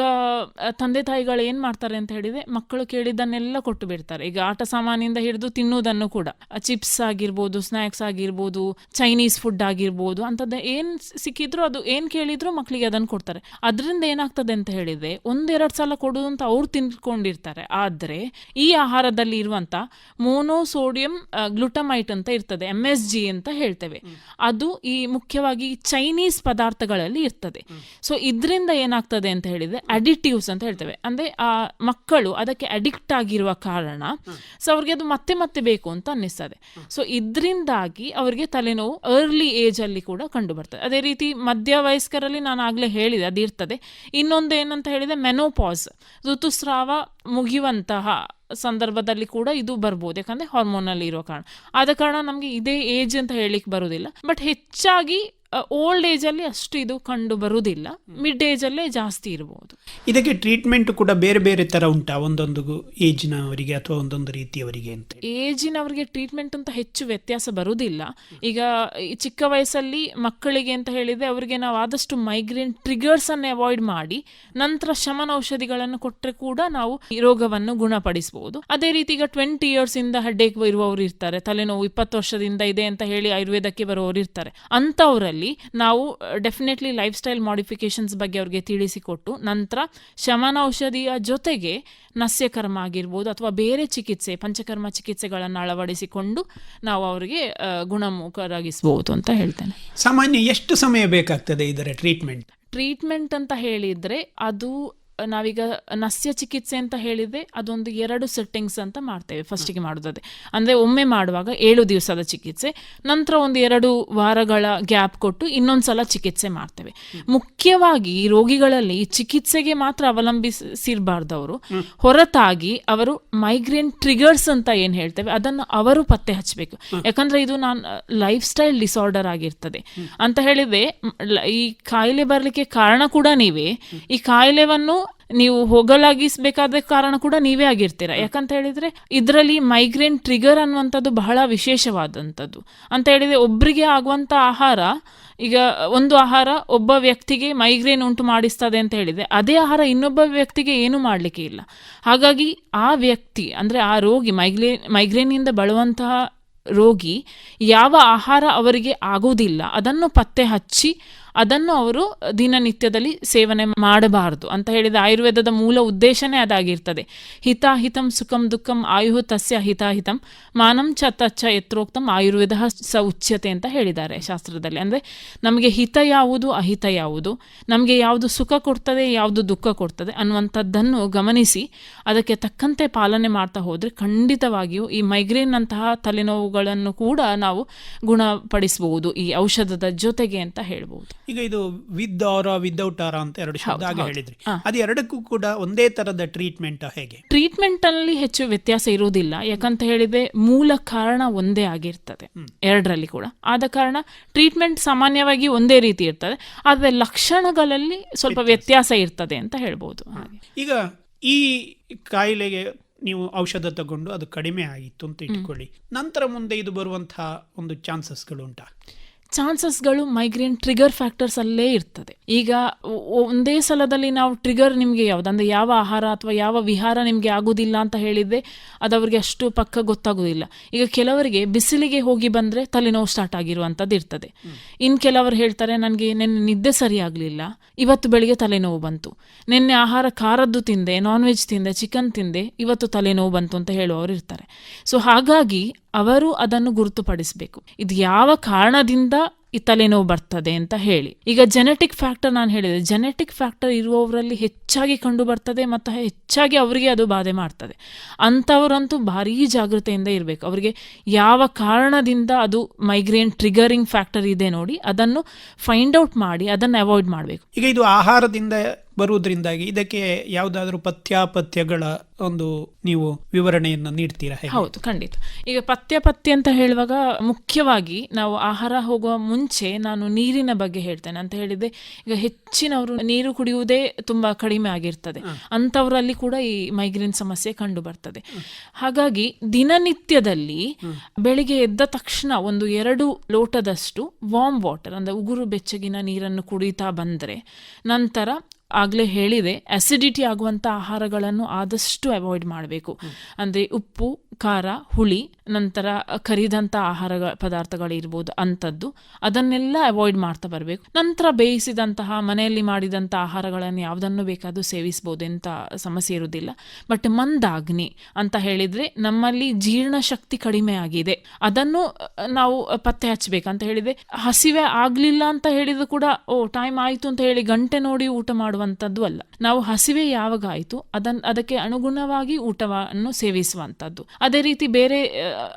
ತಂದೆ ತಾಯಿಗಳು ಏನ್ ಮಾಡ್ತಾರೆ ಅಂತ ಹೇಳಿದ್ರೆ ಮಕ್ಕಳು ಕೇಳಿದ್ದನ್ನೆಲ್ಲ ಕೊಟ್ಟು ಬಿಡ್ತಾರೆ. ಈಗ ಆಟ ಸಾಮಾನಿಂದ ಹಿಡಿದು ತಿನ್ನುವುದನ್ನು ಕೂಡ. ಚಿಪ್ಸ್ ಆಗಿರ್ಬೋದು ಸ್ನ್ಯಾಕ್ಸ್ ಆಗಿರ್ಬೋದು ಚೈನೀಸ್ ಫುಡ್ ಆಗಿರ್ಬೋದು ಅಂತದ್ದು ಏನ್ ಸಿಕ್ಕಿದ್ರು ಅದು ಏನ್ ಕೇಳಿದ್ರು ಮಕ್ಕಳಿಗೆ ಅದನ್ನು ಕೊಡ್ತಾರೆ. ಅದರಿಂದ ಏನಾಗ್ತದೆ ಅಂತ ಹೇಳಿದ್ರೆ ಒಂದೆರಡು ಸಲ ಕೊಡುದು ಅಂತ ಅವ್ರು ತಿನ್ಕೊಂಡಿರ್ತಾರೆ ಆದ್ರೆ ಈ ಆಹಾರದಲ್ಲಿ ಇರುವಂತ ಮೋನೋಸೋಡಿಯಂ ಅಂತ ಇರ್ತದೆ ಎಂ ಎಸ್ ಜಿ ಅಂತ ಹೇಳ್ತೇವೆ. ಅದು ಈ ಮುಖ್ಯವಾಗಿ ಚೈನೀಸ್ ಪದಾರ್ಥಗಳಲ್ಲಿ ಇರ್ತದೆ. ಸೊ ಇದರಿಂದ ಏನಾಗ್ತದೆ ಅಂತ ಹೇಳಿದ್ರೆ ಅಡಿಟಿವ್ಸ್ ಅಂತ ಹೇಳ್ತೇವೆ. ಅಂದ್ರೆ ಆ ಮಕ್ಕಳು ಅದಕ್ಕೆ ಅಡಿಕ್ಟ್ ಆಗಿರುವ ಕಾರಣ ಸೊ, ಅವ್ರಿಗೆ ಅದು ಮತ್ತೆ ಮತ್ತೆ ಬೇಕು ಅಂತ ಅನ್ನಿಸ್ತದೆ. ಸೊ ಇದರಿಂದಾಗಿ ಅವರಿಗೆ ತಲೆನೋವು ಅರ್ಲಿ ಏಜ್ ಅಲ್ಲಿ ಕೂಡ ಕಂಡು ಬರ್ತದೆ ಅದೇ ರೀತಿ ಮಧ್ಯ ವಯಸ್ಕರಲ್ಲಿ ನಾನು ಆಗ್ಲೇ ಹೇಳಿದೆ ಅದು ಇರ್ತದೆ ಇನ್ನೊಂದು ಏನಂತ ಹೇಳಿದ್ರೆ ಮೆನೋಪಾಸ್ ಋತುಸ್ರಾವ ಮುಗಿಯುವಂತಹ ಸಂದರ್ಭದಲ್ಲಿ ಕೂಡ ಇದು ಬರ್ಬೋದು, ಯಾಕಂದ್ರೆ ಹಾರ್ಮೋನಲ್ಲಿ ಇರೋ ಕಾರಣ. ಆದ ಕಾರಣ ನಮಗೆ ಇದೇ ಏಜ್ ಅಂತ ಹೇಳಿಕ್ ಬರೋದಿಲ್ಲ. ಬಟ್ ಹೆಚ್ಚಾಗಿ ಓಲ್ಡ್ ಏಜ್ ಅಲ್ಲಿ ಅಷ್ಟು ಇದು ಕಂಡು ಬರುವುದಿಲ್ಲ ಮಿಡ್ ಏಜ್ ಅಲ್ಲೇ ಜಾಸ್ತಿ ಇರಬಹುದು ಇದಕ್ಕೆ ಟ್ರೀಟ್ಮೆಂಟ್ ಕೂಡ ಬೇರೆ ಬೇರೆ ತರ ಉಂಟಾ? ಒಂದೊಂದು ಏಜ್ನವರಿಗೆ ಅಥವಾ ಒಂದೊಂದು ರೀತಿಯವರಿಗೆ ಅಂತ ಏಜಿನವರಿಗೆ ಟ್ರೀಟ್ಮೆಂಟ್ ಅಂತ ಹೆಚ್ಚು ವ್ಯತ್ಯಾಸ ಬರುವುದಿಲ್ಲ ಈಗ ಚಿಕ್ಕ ವಯಸ್ಸಲ್ಲಿ ಮಕ್ಕಳಿಗೆ ಅಂತ ಹೇಳಿದ್ರೆ ಅವರಿಗೆ ನಾವು ಆದಷ್ಟು ಮೈಗ್ರೇನ್ ಟ್ರಿಗರ್ಸ್ ಅನ್ನು ಅವಾಯ್ಡ್ ಮಾಡಿ ನಂತರ ಶಮನ ಔಷಧಿಗಳನ್ನು ಕೊಟ್ಟರೆ ಕೂಡ ನಾವು ಈ ರೋಗವನ್ನು ಗುಣಪಡಿಸಬಹುದು ಅದೇ ರೀತಿ ಈಗ ಟ್ವೆಂಟಿ ಇಯರ್ಸ್ ಇಂದ ಹಡ್ಡೇಕ್ ಇರುವವರು ಇರ್ತಾರೆ. ತಲೆನೋವು ಇಪ್ಪತ್ತು ವರ್ಷದಿಂದ ಇದೆ ಅಂತ ಹೇಳಿ ಆಯುರ್ವೇದಕ್ಕೆ ಬರುವವರು ಇರ್ತಾರೆ. ನಾವು ಡೆಫಿನೆಟ್ಲಿ ಲೈಫ್ ಸ್ಟೈಲ್ ಮಾಡಿಫಿಕೇಶನ್ಸ್ ಬಗ್ಗೆ ಅವ್ರಿಗೆ ತಿಳಿಸಿಕೊಟ್ಟು ನಂತರ ಶಮನ ಔಷಧಿಯ ಜೊತೆಗೆ ನಸ್ಯಕರ್ಮ ಆಗಿರ್ಬೋದು ಅಥವಾ ಬೇರೆ ಚಿಕಿತ್ಸೆ ಪಂಚಕರ್ಮ ಚಿಕಿತ್ಸೆಗಳನ್ನು ಅಳವಡಿಸಿಕೊಂಡು ನಾವು ಅವರಿಗೆ ಗುಣಮುಖರಾಗಿಸಬಹುದು ಅಂತ ಹೇಳ್ತೇನೆ. ಸಾಮಾನ್ಯ ಎಷ್ಟು ಸಮಯ ಬೇಕಾಗ್ತದೆ ಇದರ ಟ್ರೀಟ್ಮೆಂಟ್ ಟ್ರೀಟ್ಮೆಂಟ್ ಅಂತ ಹೇಳಿದರೆ ಅದು ನಾವೀಗ ನಸ್ಯ ಚಿಕಿತ್ಸೆ ಅಂತ ಹೇಳಿದ್ರೆ ಅದೊಂದು ಎರಡು ಸೆಟ್ಟಿಂಗ್ಸ್ ಅಂತ ಮಾಡ್ತೇವೆ ಫಸ್ಟಿಗೆ ಮಾಡೋದಾದ್ರೆ ಅಂದರೆ ಒಮ್ಮೆ ಮಾಡುವಾಗ ಏಳು ದಿವಸದ ಚಿಕಿತ್ಸೆ ನಂತರ ಒಂದು ಎರಡು ವಾರಗಳ ಗ್ಯಾಪ್ ಕೊಟ್ಟು ಇನ್ನೊಂದು ಸಲ ಚಿಕಿತ್ಸೆ ಮಾಡ್ತೇವೆ. ಮುಖ್ಯವಾಗಿ ಈ ರೋಗಿಗಳಲ್ಲಿ ಚಿಕಿತ್ಸೆಗೆ ಮಾತ್ರ ಅವಲಂಬಿಸಿರಬಾರ್ದು ಅವರು ಹೊರತಾಗಿ ಅವರು ಮೈಗ್ರೇನ್ ಟ್ರಿಗರ್ಸ್ ಅಂತ ಏನು ಹೇಳ್ತೇವೆ ಅದನ್ನು ಅವರು ಪತ್ತೆ ಹಚ್ಚಬೇಕು. ಯಾಕಂದ್ರೆ ಇದು ನಾನು ಲೈಫ್ ಸ್ಟೈಲ್ ಡಿಸಾರ್ಡರ್ ಆಗಿರ್ತದೆ ಅಂತ ಹೇಳಿದರೆ ಈ ಕಾಯಿಲೆ ಬರಲಿಕ್ಕೆ ಕಾರಣ ಕೂಡ ನೀವೇ. ಈ ಕಾಯಿಲೆವನ್ನು ನೀವು ಹೋಗಲಾಗಿಸಬೇಕಾದ ಕಾರಣ ಕೂಡ ನೀವೇ ಆಗಿರ್ತೀರಾ. ಯಾಕಂತ ಹೇಳಿದ್ರೆ ಇದರಲ್ಲಿ ಮೈಗ್ರೇನ್ ಟ್ರಿಗರ್ ಅನ್ನುವಂಥದ್ದು ಬಹಳ ವಿಶೇಷವಾದಂಥದ್ದು. ಅಂತ ಹೇಳಿದ್ರೆ ಒಬ್ಬರಿಗೆ ಆಗುವಂಥ ಆಹಾರ, ಈಗ ಒಂದು ಆಹಾರ ಒಬ್ಬ ವ್ಯಕ್ತಿಗೆ ಮೈಗ್ರೇನ್ ಉಂಟು ಮಾಡಿಸ್ತದೆ ಅಂತ ಹೇಳಿದೆ ಅದೇ ಆಹಾರ ಇನ್ನೊಬ್ಬ ವ್ಯಕ್ತಿಗೆ ಏನು ಮಾಡಲಿಕ್ಕೆ ಇಲ್ಲ. ಹಾಗಾಗಿ ಆ ವ್ಯಕ್ತಿ, ಅಂದರೆ ಆ ರೋಗಿ ಮೈಗ್ರೇನ್ ಮೈಗ್ರೇನಿಂದ ಬಳುವಂತಹ ರೋಗಿ ಯಾವ ಆಹಾರ ಅವರಿಗೆ ಆಗುವುದಿಲ್ಲ, ಅದನ್ನು ಪತ್ತೆ ಹಚ್ಚಿ ಅದನ್ನು ಅವರು ದಿನನಿತ್ಯದಲ್ಲಿ ಸೇವನೆ ಮಾಡಬಾರದು ಅಂತ ಹೇಳಿದ ಆಯುರ್ವೇದದ ಮೂಲ ಉದ್ದೇಶನೇ ಅದಾಗಿರ್ತದೆ. ಹಿತಾಹಿತಂ ಸುಖಂ ದುಃಖಂ ಆಯು ತಸ್ಯ ಹಿತಾಹಿತಂ ಮಾನಂ ಚ ತಚ್ಚ ಎತ್ರೋಕ್ತಂ ಆಯುರ್ವೇದ ಸ ಉಚ್ಯತೆ ಅಂತ ಹೇಳಿದ್ದಾರೆ ಶಾಸ್ತ್ರದಲ್ಲಿ. ಅಂದರೆ ನಮಗೆ ಹಿತ ಯಾವುದು, ಅಹಿತ ಯಾವುದು, ನಮಗೆ ಯಾವುದು ಸುಖ ಕೊಡ್ತದೆ, ಯಾವುದು ದುಃಖ ಕೊಡ್ತದೆ ಅನ್ನುವಂಥದ್ದನ್ನು ಗಮನಿಸಿ ಅದಕ್ಕೆ ತಕ್ಕಂತೆ ಪಾಲನೆ ಮಾಡ್ತಾ ಹೋದರೆ ಖಂಡಿತವಾಗಿಯೂ ಈ ಮೈಗ್ರೇನ್ ಅಂತಹ ತಲೆನೋವುಗಳನ್ನು ಕೂಡ ನಾವು ಗುಣಪಡಿಸಬಹುದು, ಈ ಔಷಧದ ಜೊತೆಗೆ ಅಂತ ಹೇಳ್ಬೋದು ಈಗ ಇದು ವಿದ್ ಆರ ವಿದೌಟ್ ಆರ ಅಂತ ಎರಡು ಶಬ್ದ ಆಗ ಹೇಳಿದ್ರಿ. ಅದು ಎರಡಕ್ಕೂ ಕೂಡ ಒಂದೇ ತರದ ಟ್ರೀಟ್ಮೆಂಟ್ ಹೇಗೆ? ಟ್ರೀಟ್ಮೆಂಟ್ ಅಲ್ಲಿ ಹೆಚ್ಚು ವ್ಯತ್ಯಾಸ ಇರುವುದಿಲ್ಲ. ಯಾಕಂತ ಹೇಳಿದ್ರೆ ಮೂಲ ಕಾರಣ ಒಂದೇ ಆಗಿರ್ತದೆ. ಎರಡರಲ್ಲಿ ಕೂಡ. ಆದ ಕಾರಣ ಟ್ರೀಟ್ಮೆಂಟ್ ಸಾಮಾನ್ಯವಾಗಿ ಒಂದೇ ರೀತಿ ಇರ್ತದೆ. ಆದರೆ ಲಕ್ಷಣಗಳಲ್ಲಿ ಸ್ವಲ್ಪ ವ್ಯತ್ಯಾಸ. ಇರ್ತದೆ ಅಂತ ಹೇಳ್ಬೋದು. ಈಗ ಈ ಕಾಯಿಲೆಗೆ ನೀವು ಔಷಧ ತಗೊಂಡು ಅದು ಕಡಿಮೆ ಆಗಿತ್ತು ಅಂತ ಇಟ್ಕೊಳ್ಳಿ. ನಂತರ ಮುಂದೆ ಇದು ಬರುವಂತಹ ಒಂದು ಚಾನ್ಸಸ್ಗಳು ಉಂಟಾ? ಚಾನ್ಸಸ್ಗಳು ಮೈಗ್ರೇನ್ ಟ್ರಿಗರ್ ಫ್ಯಾಕ್ಟರ್ಸ್ ಅಲ್ಲೇ ಇರ್ತದೆ. ಈಗ ಒಂದೇ ಸಲದಲ್ಲಿ ನಾವು ಟ್ರಿಗರ್ ನಿಮಗೆ ಯಾವ್ದು? ಅಂದರೆ ಯಾವ ಆಹಾರ ಅಥವಾ ಯಾವ ವಿಹಾರ ನಿಮಗೆ ಆಗೋದಿಲ್ಲ ಅಂತ ಹೇಳಿದ್ರೆ ಅದು ಅವ್ರಿಗೆ ಅಷ್ಟು ಪಕ್ಕ ಗೊತ್ತಾಗೋದಿಲ್ಲ. ಈಗ ಕೆಲವರಿಗೆ ಬಿಸಿಲಿಗೆ ಹೋಗಿ ಬಂದ್ರೆ ತಲೆನೋವು ಸ್ಟಾರ್ಟ್ ಆಗಿರುವಂಥದ್ದು ಇರ್ತದೆ. ಇನ್ ಕೆಲವರು ಹೇಳ್ತಾರೆ ನನಗೆ ನಿನ್ನೆ ನಿದ್ದೆ ಸರಿ ಆಗಲಿಲ್ಲ ಇವತ್ತು ಬೆಳಿಗ್ಗೆ ತಲೆನೋವು ಬಂತು. ನಿನ್ನೆ ಆಹಾರ ಖಾರದ್ದು ತಿಂದೆ ನಾನ್ ವೆಜ್ ತಿಂದೆ ಚಿಕನ್ ತಿಂದೆ ಇವತ್ತು ತಲೆನೋವು ಬಂತು ಅಂತ ಹೇಳುವವರು ಇರ್ತಾರೆ. ಸೊ ಹಾಗಾಗಿ ಅವರು ಅದನ್ನು ಗುರುತುಪಡಿಸಬೇಕು. ಇದು ಯಾವ ಕಾರಣದಿಂದ ಈ ತಲೆನೋವು ಬರ್ತದೆ ಅಂತ ಹೇಳಿ. ಈಗ ಜೆನೆಟಿಕ್ ಫ್ಯಾಕ್ಟರ್ ನಾನು ಹೇಳಿದೆ. ಜೆನೆಟಿಕ್ ಫ್ಯಾಕ್ಟರ್ ಇರುವವರಲ್ಲಿ ಹೆಚ್ಚಾಗಿ ಕಂಡು ಬರ್ತದೆ ಮತ್ತು ಹೆಚ್ಚಾಗಿ ಅವರಿಗೆ ಅದು ಬಾಧೆ ಮಾಡ್ತದೆ. ಅಂಥವರಂತೂ ಭಾರೀ ಜಾಗೃತೆಯಿಂದ ಇರಬೇಕು. ಅವರಿಗೆ ಯಾವ ಕಾರಣದಿಂದ ಅದು ಮೈಗ್ರೇನ್ ಟ್ರಿಗರಿಂಗ್ ಫ್ಯಾಕ್ಟರ್ ಇದೆ ನೋಡಿ ಅದನ್ನು ಫೈಂಡ್ ಔಟ್ ಮಾಡಿ, ಅದನ್ನು ಅವಾಯ್ಡ್ ಮಾಡಬೇಕು. ಈಗ ಇದು ಆಹಾರದಿಂದ ಬರುವುದರಿಂದಾಗಿ ಇದಕ್ಕೆ ಯಾವುದಾದ್ರೂ ಪಥ್ಯಾಪಥ್ಯಗಳ ಒಂದು ನೀವು ವಿವರಣೆಯನ್ನು ನೀಡ್ತೀರಾ ಹೌದು ಖಂಡಿತ. ಈಗ ಪಥ್ಯಪಥ್ಯ ಪಥ್ಯ ಅಂತ ಹೇಳುವಾಗ ಮುಖ್ಯವಾಗಿ ನಾವು ಆಹಾರ ಹೋಗುವ ಮುಂಚೆ ನಾನು ನೀರಿನ ಬಗ್ಗೆ ಹೇಳ್ತೇನೆ. ಅಂತ ಹೇಳಿದ್ರೆ ಈಗ ಹೆಚ್ಚಿನವರು ನೀರು ಕುಡಿಯುವುದೇ ತುಂಬಾ ಕಡಿಮೆ ಆಗಿರ್ತದೆ. ಅಂಥವರಲ್ಲಿ ಕೂಡ ಈ ಮೈಗ್ರೇನ್ ಸಮಸ್ಯೆ ಕಂಡು ಬರ್ತದೆ ಹಾಗಾಗಿ ದಿನನಿತ್ಯದಲ್ಲಿ ಬೆಳಿಗ್ಗೆ ಎದ್ದ ತಕ್ಷಣ ಒಂದು ಎರಡು ಲೋಟದಷ್ಟು ವಾರ್ಮ್ ವಾಟರ್ ಅಂದ್ರೆ ಉಗುರು ಬೆಚ್ಚಗಿನ ನೀರನ್ನು ಕುಡಿತಾ ಬಂದ್ರೆ ನಂತರ ಆಗಲೇ ಹೇಳಿದೆ ಅಸಿಡಿಟಿ ಆಗುವಂಥ ಆಹಾರಗಳನ್ನು ಆದಷ್ಟು ಅವಾಯ್ಡ್ ಮಾಡಬೇಕು. ಅಂದರೆ ಉಪ್ಪು, ಖಾರ, ಹುಳಿ, ನಂತರ ಕರಿದಂಥ ಆಹಾರ ಪದಾರ್ಥಗಳಿರ್ಬೋದು ಅಂಥದ್ದು. ಅದನ್ನೆಲ್ಲ ಅವಾಯ್ಡ್ ಮಾಡ್ತಾ ಬರಬೇಕು. ನಂತರ ಬೇಯಿಸಿದಂತಹ, ಮನೆಯಲ್ಲಿ ಮಾಡಿದಂಥ ಆಹಾರಗಳನ್ನು ಯಾವುದನ್ನು ಬೇಕಾದರೂ ಸೇವಿಸ್ಬೋದು ಅಂತ ಸಮಸ್ಯೆ ಇರುವುದಿಲ್ಲ. ಬಟ್ ಮಂದಾಗ್ನಿ ಅಂತ ಹೇಳಿದರೆ ನಮ್ಮಲ್ಲಿ ಜೀರ್ಣಶಕ್ತಿ ಕಡಿಮೆ ಆಗಿದೆ. ಅದನ್ನು ನಾವು ಪತ್ತೆ ಹಚ್ಚಬೇಕಂತ ಹೇಳಿದರೆ ಹೇಳಿದೆ. ಹಸಿವೆ ಆಗಲಿಲ್ಲ ಅಂತ ಹೇಳಿದ್ರು ಕೂಡ, ಓ ಟೈಮ್ ಆಯಿತು ಅಂತ ಹೇಳಿ ಗಂಟೆ ನೋಡಿ ಊಟ ಮಾಡುವಂಥದ್ದು ಅಲ್ಲ. ನಾವು ಹಸಿವೆ ಯಾವಾಗ ಆಯಿತು ಅದನ್, ಅದಕ್ಕೆ ಅನುಗುಣವಾಗಿ ಊಟವನ್ನು ಸೇವಿಸುವಂಥದ್ದು. ಅದೇ ರೀತಿ ಬೇರೆ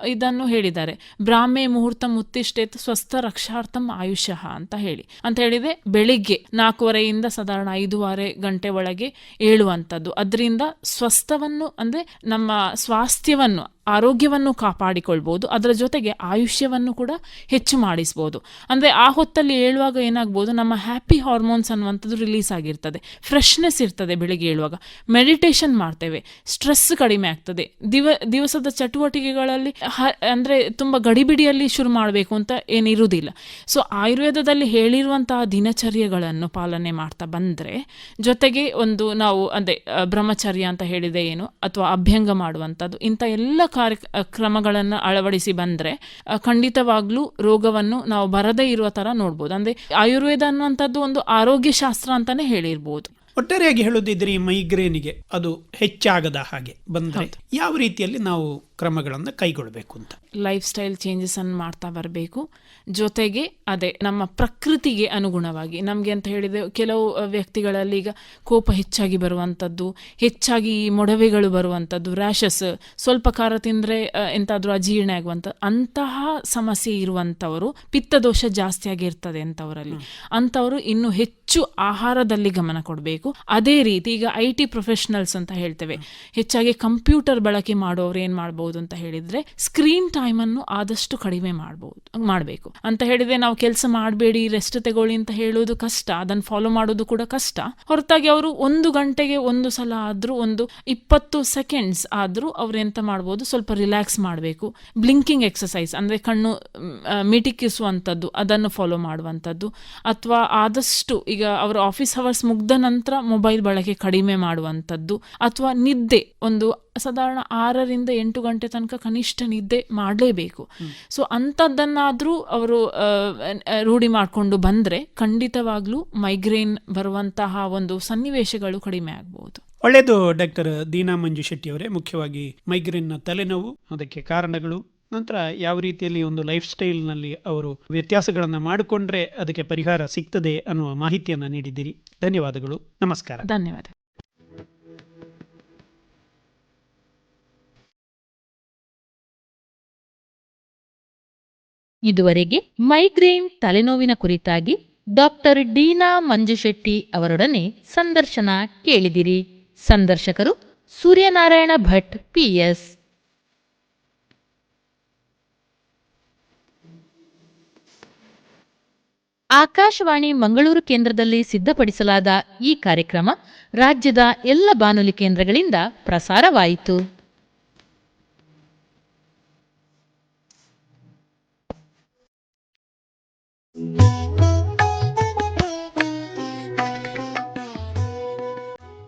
ಇದನ್ನು ಹೇಳಿದ್ದಾರೆ. ಬ್ರಾಹ್ಮೆ ಮುಹೂರ್ತ ಮುತ್ತಿಷ್ಠೇತ್ ಸ್ವಸ್ಥ ರಕ್ಷಾರ್ಥಂ ಆಯುಷ್ಯ ಅಂತ ಹೇಳಿ. ಅಂತ ಹೇಳಿದ್ರೆ ಬೆಳಿಗ್ಗೆ ನಾಲ್ಕೂವರೆಯಿಂದ ಸಾಧಾರಣ ಐದೂವರೆ ಗಂಟೆ ಒಳಗೆ ಏಳುವಂಥದ್ದು. ಅದರಿಂದ ಸ್ವಸ್ಥವನ್ನು ಅಂದ್ರೆ ನಮ್ಮ ಸ್ವಾಸ್ಥ್ಯವನ್ನು ಆರೋಗ್ಯವನ್ನು ಕಾಪಾಡಿಕೊಳ್ಬೋದು, ಅದರ ಜೊತೆಗೆ ಆಯುಷ್ಯವನ್ನು ಕೂಡ ಹೆಚ್ಚು ಮಾಡಿಸ್ಬೋದು. ಅಂದರೆ ಆ ಹೊತ್ತಲ್ಲಿ ಏಳುವಾಗ ಏನಾಗ್ಬೋದು, ನಮ್ಮ ಹ್ಯಾಪಿ ಹಾರ್ಮೋನ್ಸ್ ಅನ್ನುವಂಥದ್ದು ರಿಲೀಸ್ ಆಗಿರ್ತದೆ. ಫ್ರೆಶ್ನೆಸ್ ಇರ್ತದೆ ಬೆಳಿಗ್ಗೆ ಏಳುವಾಗ ಮೆಡಿಟೇಷನ್ ಮಾಡ್ತೇವೆ. ಸ್ಟ್ರೆಸ್ ಕಡಿಮೆ ಆಗ್ತದೆ. ದಿವ, ದಿವಸದ ಚಟುವಟಿಕೆಗಳಲ್ಲಿ ಹ, ಅಂದರೆ ತುಂಬ ಗಡಿಬಿಡಿಯಲ್ಲಿ ಶುರು ಮಾಡಬೇಕು ಅಂತ ಏನಿರುವುದಿಲ್ಲ. ಸೊ ಆಯುರ್ವೇದದಲ್ಲಿ ಹೇಳಿರುವಂತಹ ದಿನಚರ್ಯಗಳನ್ನು ಪಾಲನೆ ಮಾಡ್ತಾ ಬಂದರೆ, ಜೊತೆಗೆ ಒಂದು ನಾವು, ಅಂದರೆ ಬ್ರಹ್ಮಚರ್ಯ ಅಂತ ಹೇಳಿದೆ ಏನು, ಅಥವಾ ಅಭ್ಯಂಗ ಮಾಡುವಂಥದ್ದು, ಇಂಥ ಎಲ್ಲ ಕಾರ್ಯ ಕ್ರಮಗಳನ್ನು ಅಳವಡಿಸಿ ಬಂದರೆ ಖಂಡಿತವಾಗ್ಲೂ ರೋಗವನ್ನು ನಾವು ಬರದೇ ಇರುವ ಥರ ನೋಡ್ಬೋದು. ಅಂದರೆ ಆಯುರ್ವೇದ ಅನ್ನುವಂಥದ್ದು ಒಂದು ಆರೋಗ್ಯ ಶಾಸ್ತ್ರ ಅಂತಾನೆ ಹೇಳಿರ್ಬೋದು. ಒಟ್ಟಾರೆಯಾಗಿ ಹೇಳೋದಿದ್ರೆ ಈ ಮೈಗ್ರೇನಿಗೆ ಅದು ಹೆಚ್ಚಾಗದ ಹಾಗೆ ಬಂದ್ರೆ ಯಾವ ರೀತಿಯಲ್ಲಿ ನಾವು ಕ್ರಮಗಳನ್ನು ಕೈಗೊಳ್ಳಬೇಕು ಅಂತ. ಲೈಫ್ ಸ್ಟೈಲ್ ಚೇಂಜಸ್ ಅನ್ನು ಮಾಡ್ತಾ ಬರಬೇಕು. ಜೊತೆಗೆ ಅದೇ ನಮ್ಮ ಪ್ರಕೃತಿಗೆ ಅನುಗುಣವಾಗಿ ನಮಗೆ ಅಂತ ಹೇಳಿದ್ರೆ ಕೆಲವು ವ್ಯಕ್ತಿಗಳಲ್ಲಿ ಈಗ ಕೋಪ ಹೆಚ್ಚಾಗಿ ಬರುವಂಥದ್ದು, ಹೆಚ್ಚಾಗಿ ಮೊಡವೆಗಳು ಬರುವಂಥದ್ದು ರ್ಯಾಷಸ್ ಸ್ವಲ್ಪ ಖಾರ ತಿಂದರೆ ಎಂತಾದರೂ ಅಜೀರ್ಣ ಆಗುವಂಥ ಅಂತಹ ಸಮಸ್ಯೆ ಇರುವಂಥವರು ಪಿತ್ತದೋಷ ಜಾಸ್ತಿ ಆಗಿರ್ತದೆ ಅಂಥವರಲ್ಲಿ ಅಂಥವರು ಇನ್ನೂ ಹೆಚ್ಚು ಆಹಾರದಲ್ಲಿ ಗಮನ ಕೊಡಬೇಕು. ಅದೇ ರೀತಿ ಈಗ ಐ ಟಿ ಪ್ರೊಫೆಷನಲ್ಸ್ ಅಂತ ಹೇಳ್ತೇವೆ. ಹೆಚ್ಚಾಗಿ ಕಂಪ್ಯೂಟರ್ ಬಳಕೆ ಮಾಡೋರು ಏನು ಮಾಡ್ಬೋದು? ಅಂತ ಹೇಳಿದ್ರೆ ಸ್ಕ್ರೀನ್ ಟೈಮ್ ಅನ್ನು ಆದಷ್ಟು ಕಡಿಮೆ ಮಾಡ್ಬೋದು, ಮಾಡಬೇಕು. ಅಂತ ಹೇಳಿದ್ರೆ ನಾವು ಕೆಲಸ ಮಾಡಬೇಡಿ ರೆಸ್ಟ್ ತಗೊಳ್ಳಿ ಅಂತ ಹೇಳೋದು ಕಷ್ಟ, ಅದನ್ನು ಫಾಲೋ ಮಾಡೋದು ಕೂಡ ಕಷ್ಟ. ಹೊರತಾಗಿ ಅವರು ಒಂದು ಗಂಟೆಗೆ ಒಂದು ಸಲ ಆದ್ರೂ, ಒಂದು ಇಪ್ಪತ್ತು ಸೆಕೆಂಡ್ಸ್ ಆದ್ರೂ ಅವ್ರು ಎಂತ ಮಾಡ್ಬೋದು, ಸ್ವಲ್ಪ ರಿಲ್ಯಾಕ್ಸ್ ಮಾಡಬೇಕು. ಬ್ಲಿಂಕಿಂಗ್ ಎಕ್ಸಸೈಸ್ ಅಂದ್ರೆ ಕಣ್ಣು ಮಿಟಿಕಿಸುವಂಥದ್ದು, ಅದನ್ನು ಫಾಲೋ ಮಾಡುವಂಥದ್ದು. ಅಥವಾ ಆದಷ್ಟು ಈಗ ಅವರ ಆಫೀಸ್ ಅವರ್ಸ್ ಮುಗ್ದ ನಂತರ ಮೊಬೈಲ್ ಬಳಕೆ ಕಡಿಮೆ ಮಾಡುವಂಥದ್ದು. ಅಥವಾ ನಿದ್ದೆ ಒಂದು ಸಾಧಾರಣ ಆರರಿಂದ ಎಂಟು ಗಂಟೆ ತನಕ ಕನಿಷ್ಠ ನಿದ್ದೆ ಮಾಡಲೇಬೇಕು. ಸೊ ಅಂಥದ್ದನ್ನಾದರೂ ಅವರು ರೂಢಿ ಮಾಡಿಕೊಂಡು ಬಂದರೆ ಖಂಡಿತವಾಗ್ಲೂ ಮೈಗ್ರೇನ್ ಬರುವಂತಹ ಒಂದು ಸನ್ನಿವೇಶಗಳು ಕಡಿಮೆ ಆಗ್ಬೋದು. ಒಳ್ಳೆಯದು ಡಾಕ್ಟರ್ ದೀನಾ ಮಂಜು ಶೆಟ್ಟಿ ಅವರೇ ಮುಖ್ಯವಾಗಿ ಮೈಗ್ರೇನ್ನ ತಲೆನೋವು ಅದಕ್ಕೆ ಕಾರಣಗಳು ನಂತರ ಯಾವ ರೀತಿಯಲ್ಲಿ ಒಂದು ಲೈಫ್ ಸ್ಟೈಲ್ನಲ್ಲಿ ಅವರು ವ್ಯತ್ಯಾಸಗಳನ್ನು ಮಾಡಿಕೊಂಡ್ರೆ ಅದಕ್ಕೆ ಪರಿಹಾರ ಸಿಗ್ತದೆ ಅನ್ನುವ ಮಾಹಿತಿಯನ್ನು ನೀಡಿದ್ದೀರಿ. ಧನ್ಯವಾದಗಳು. ನಮಸ್ಕಾರ. ಧನ್ಯವಾದ. ಇದುವರೆಗೆ ಮೈಗ್ರೇನ್ ತಲೆನೋವಿನ ಕುರಿತಾಗಿ ಡಾಕ್ಟರ್ ಡೀನಾ ಮಂಜುಶೆಟ್ಟಿ ಅವರೊಡನೆ ಸಂದರ್ಶನ ಕೇಳಿದಿರಿ. ಸಂದರ್ಶಕರು ಸೂರ್ಯನಾರಾಯಣ ಭಟ್, ಪಿಎಸ್ ಆಕಾಶವಾಣಿ ಮಂಗಳೂರು ಕೇಂದ್ರದಲ್ಲಿ ಸಿದ್ಧಪಡಿಸಲಾದ ಈ ಕಾರ್ಯಕ್ರಮ ರಾಜ್ಯದ ಎಲ್ಲ ಬಾನುಲಿ ಕೇಂದ್ರಗಳಿಂದ ಪ್ರಸಾರವಾಯಿತು.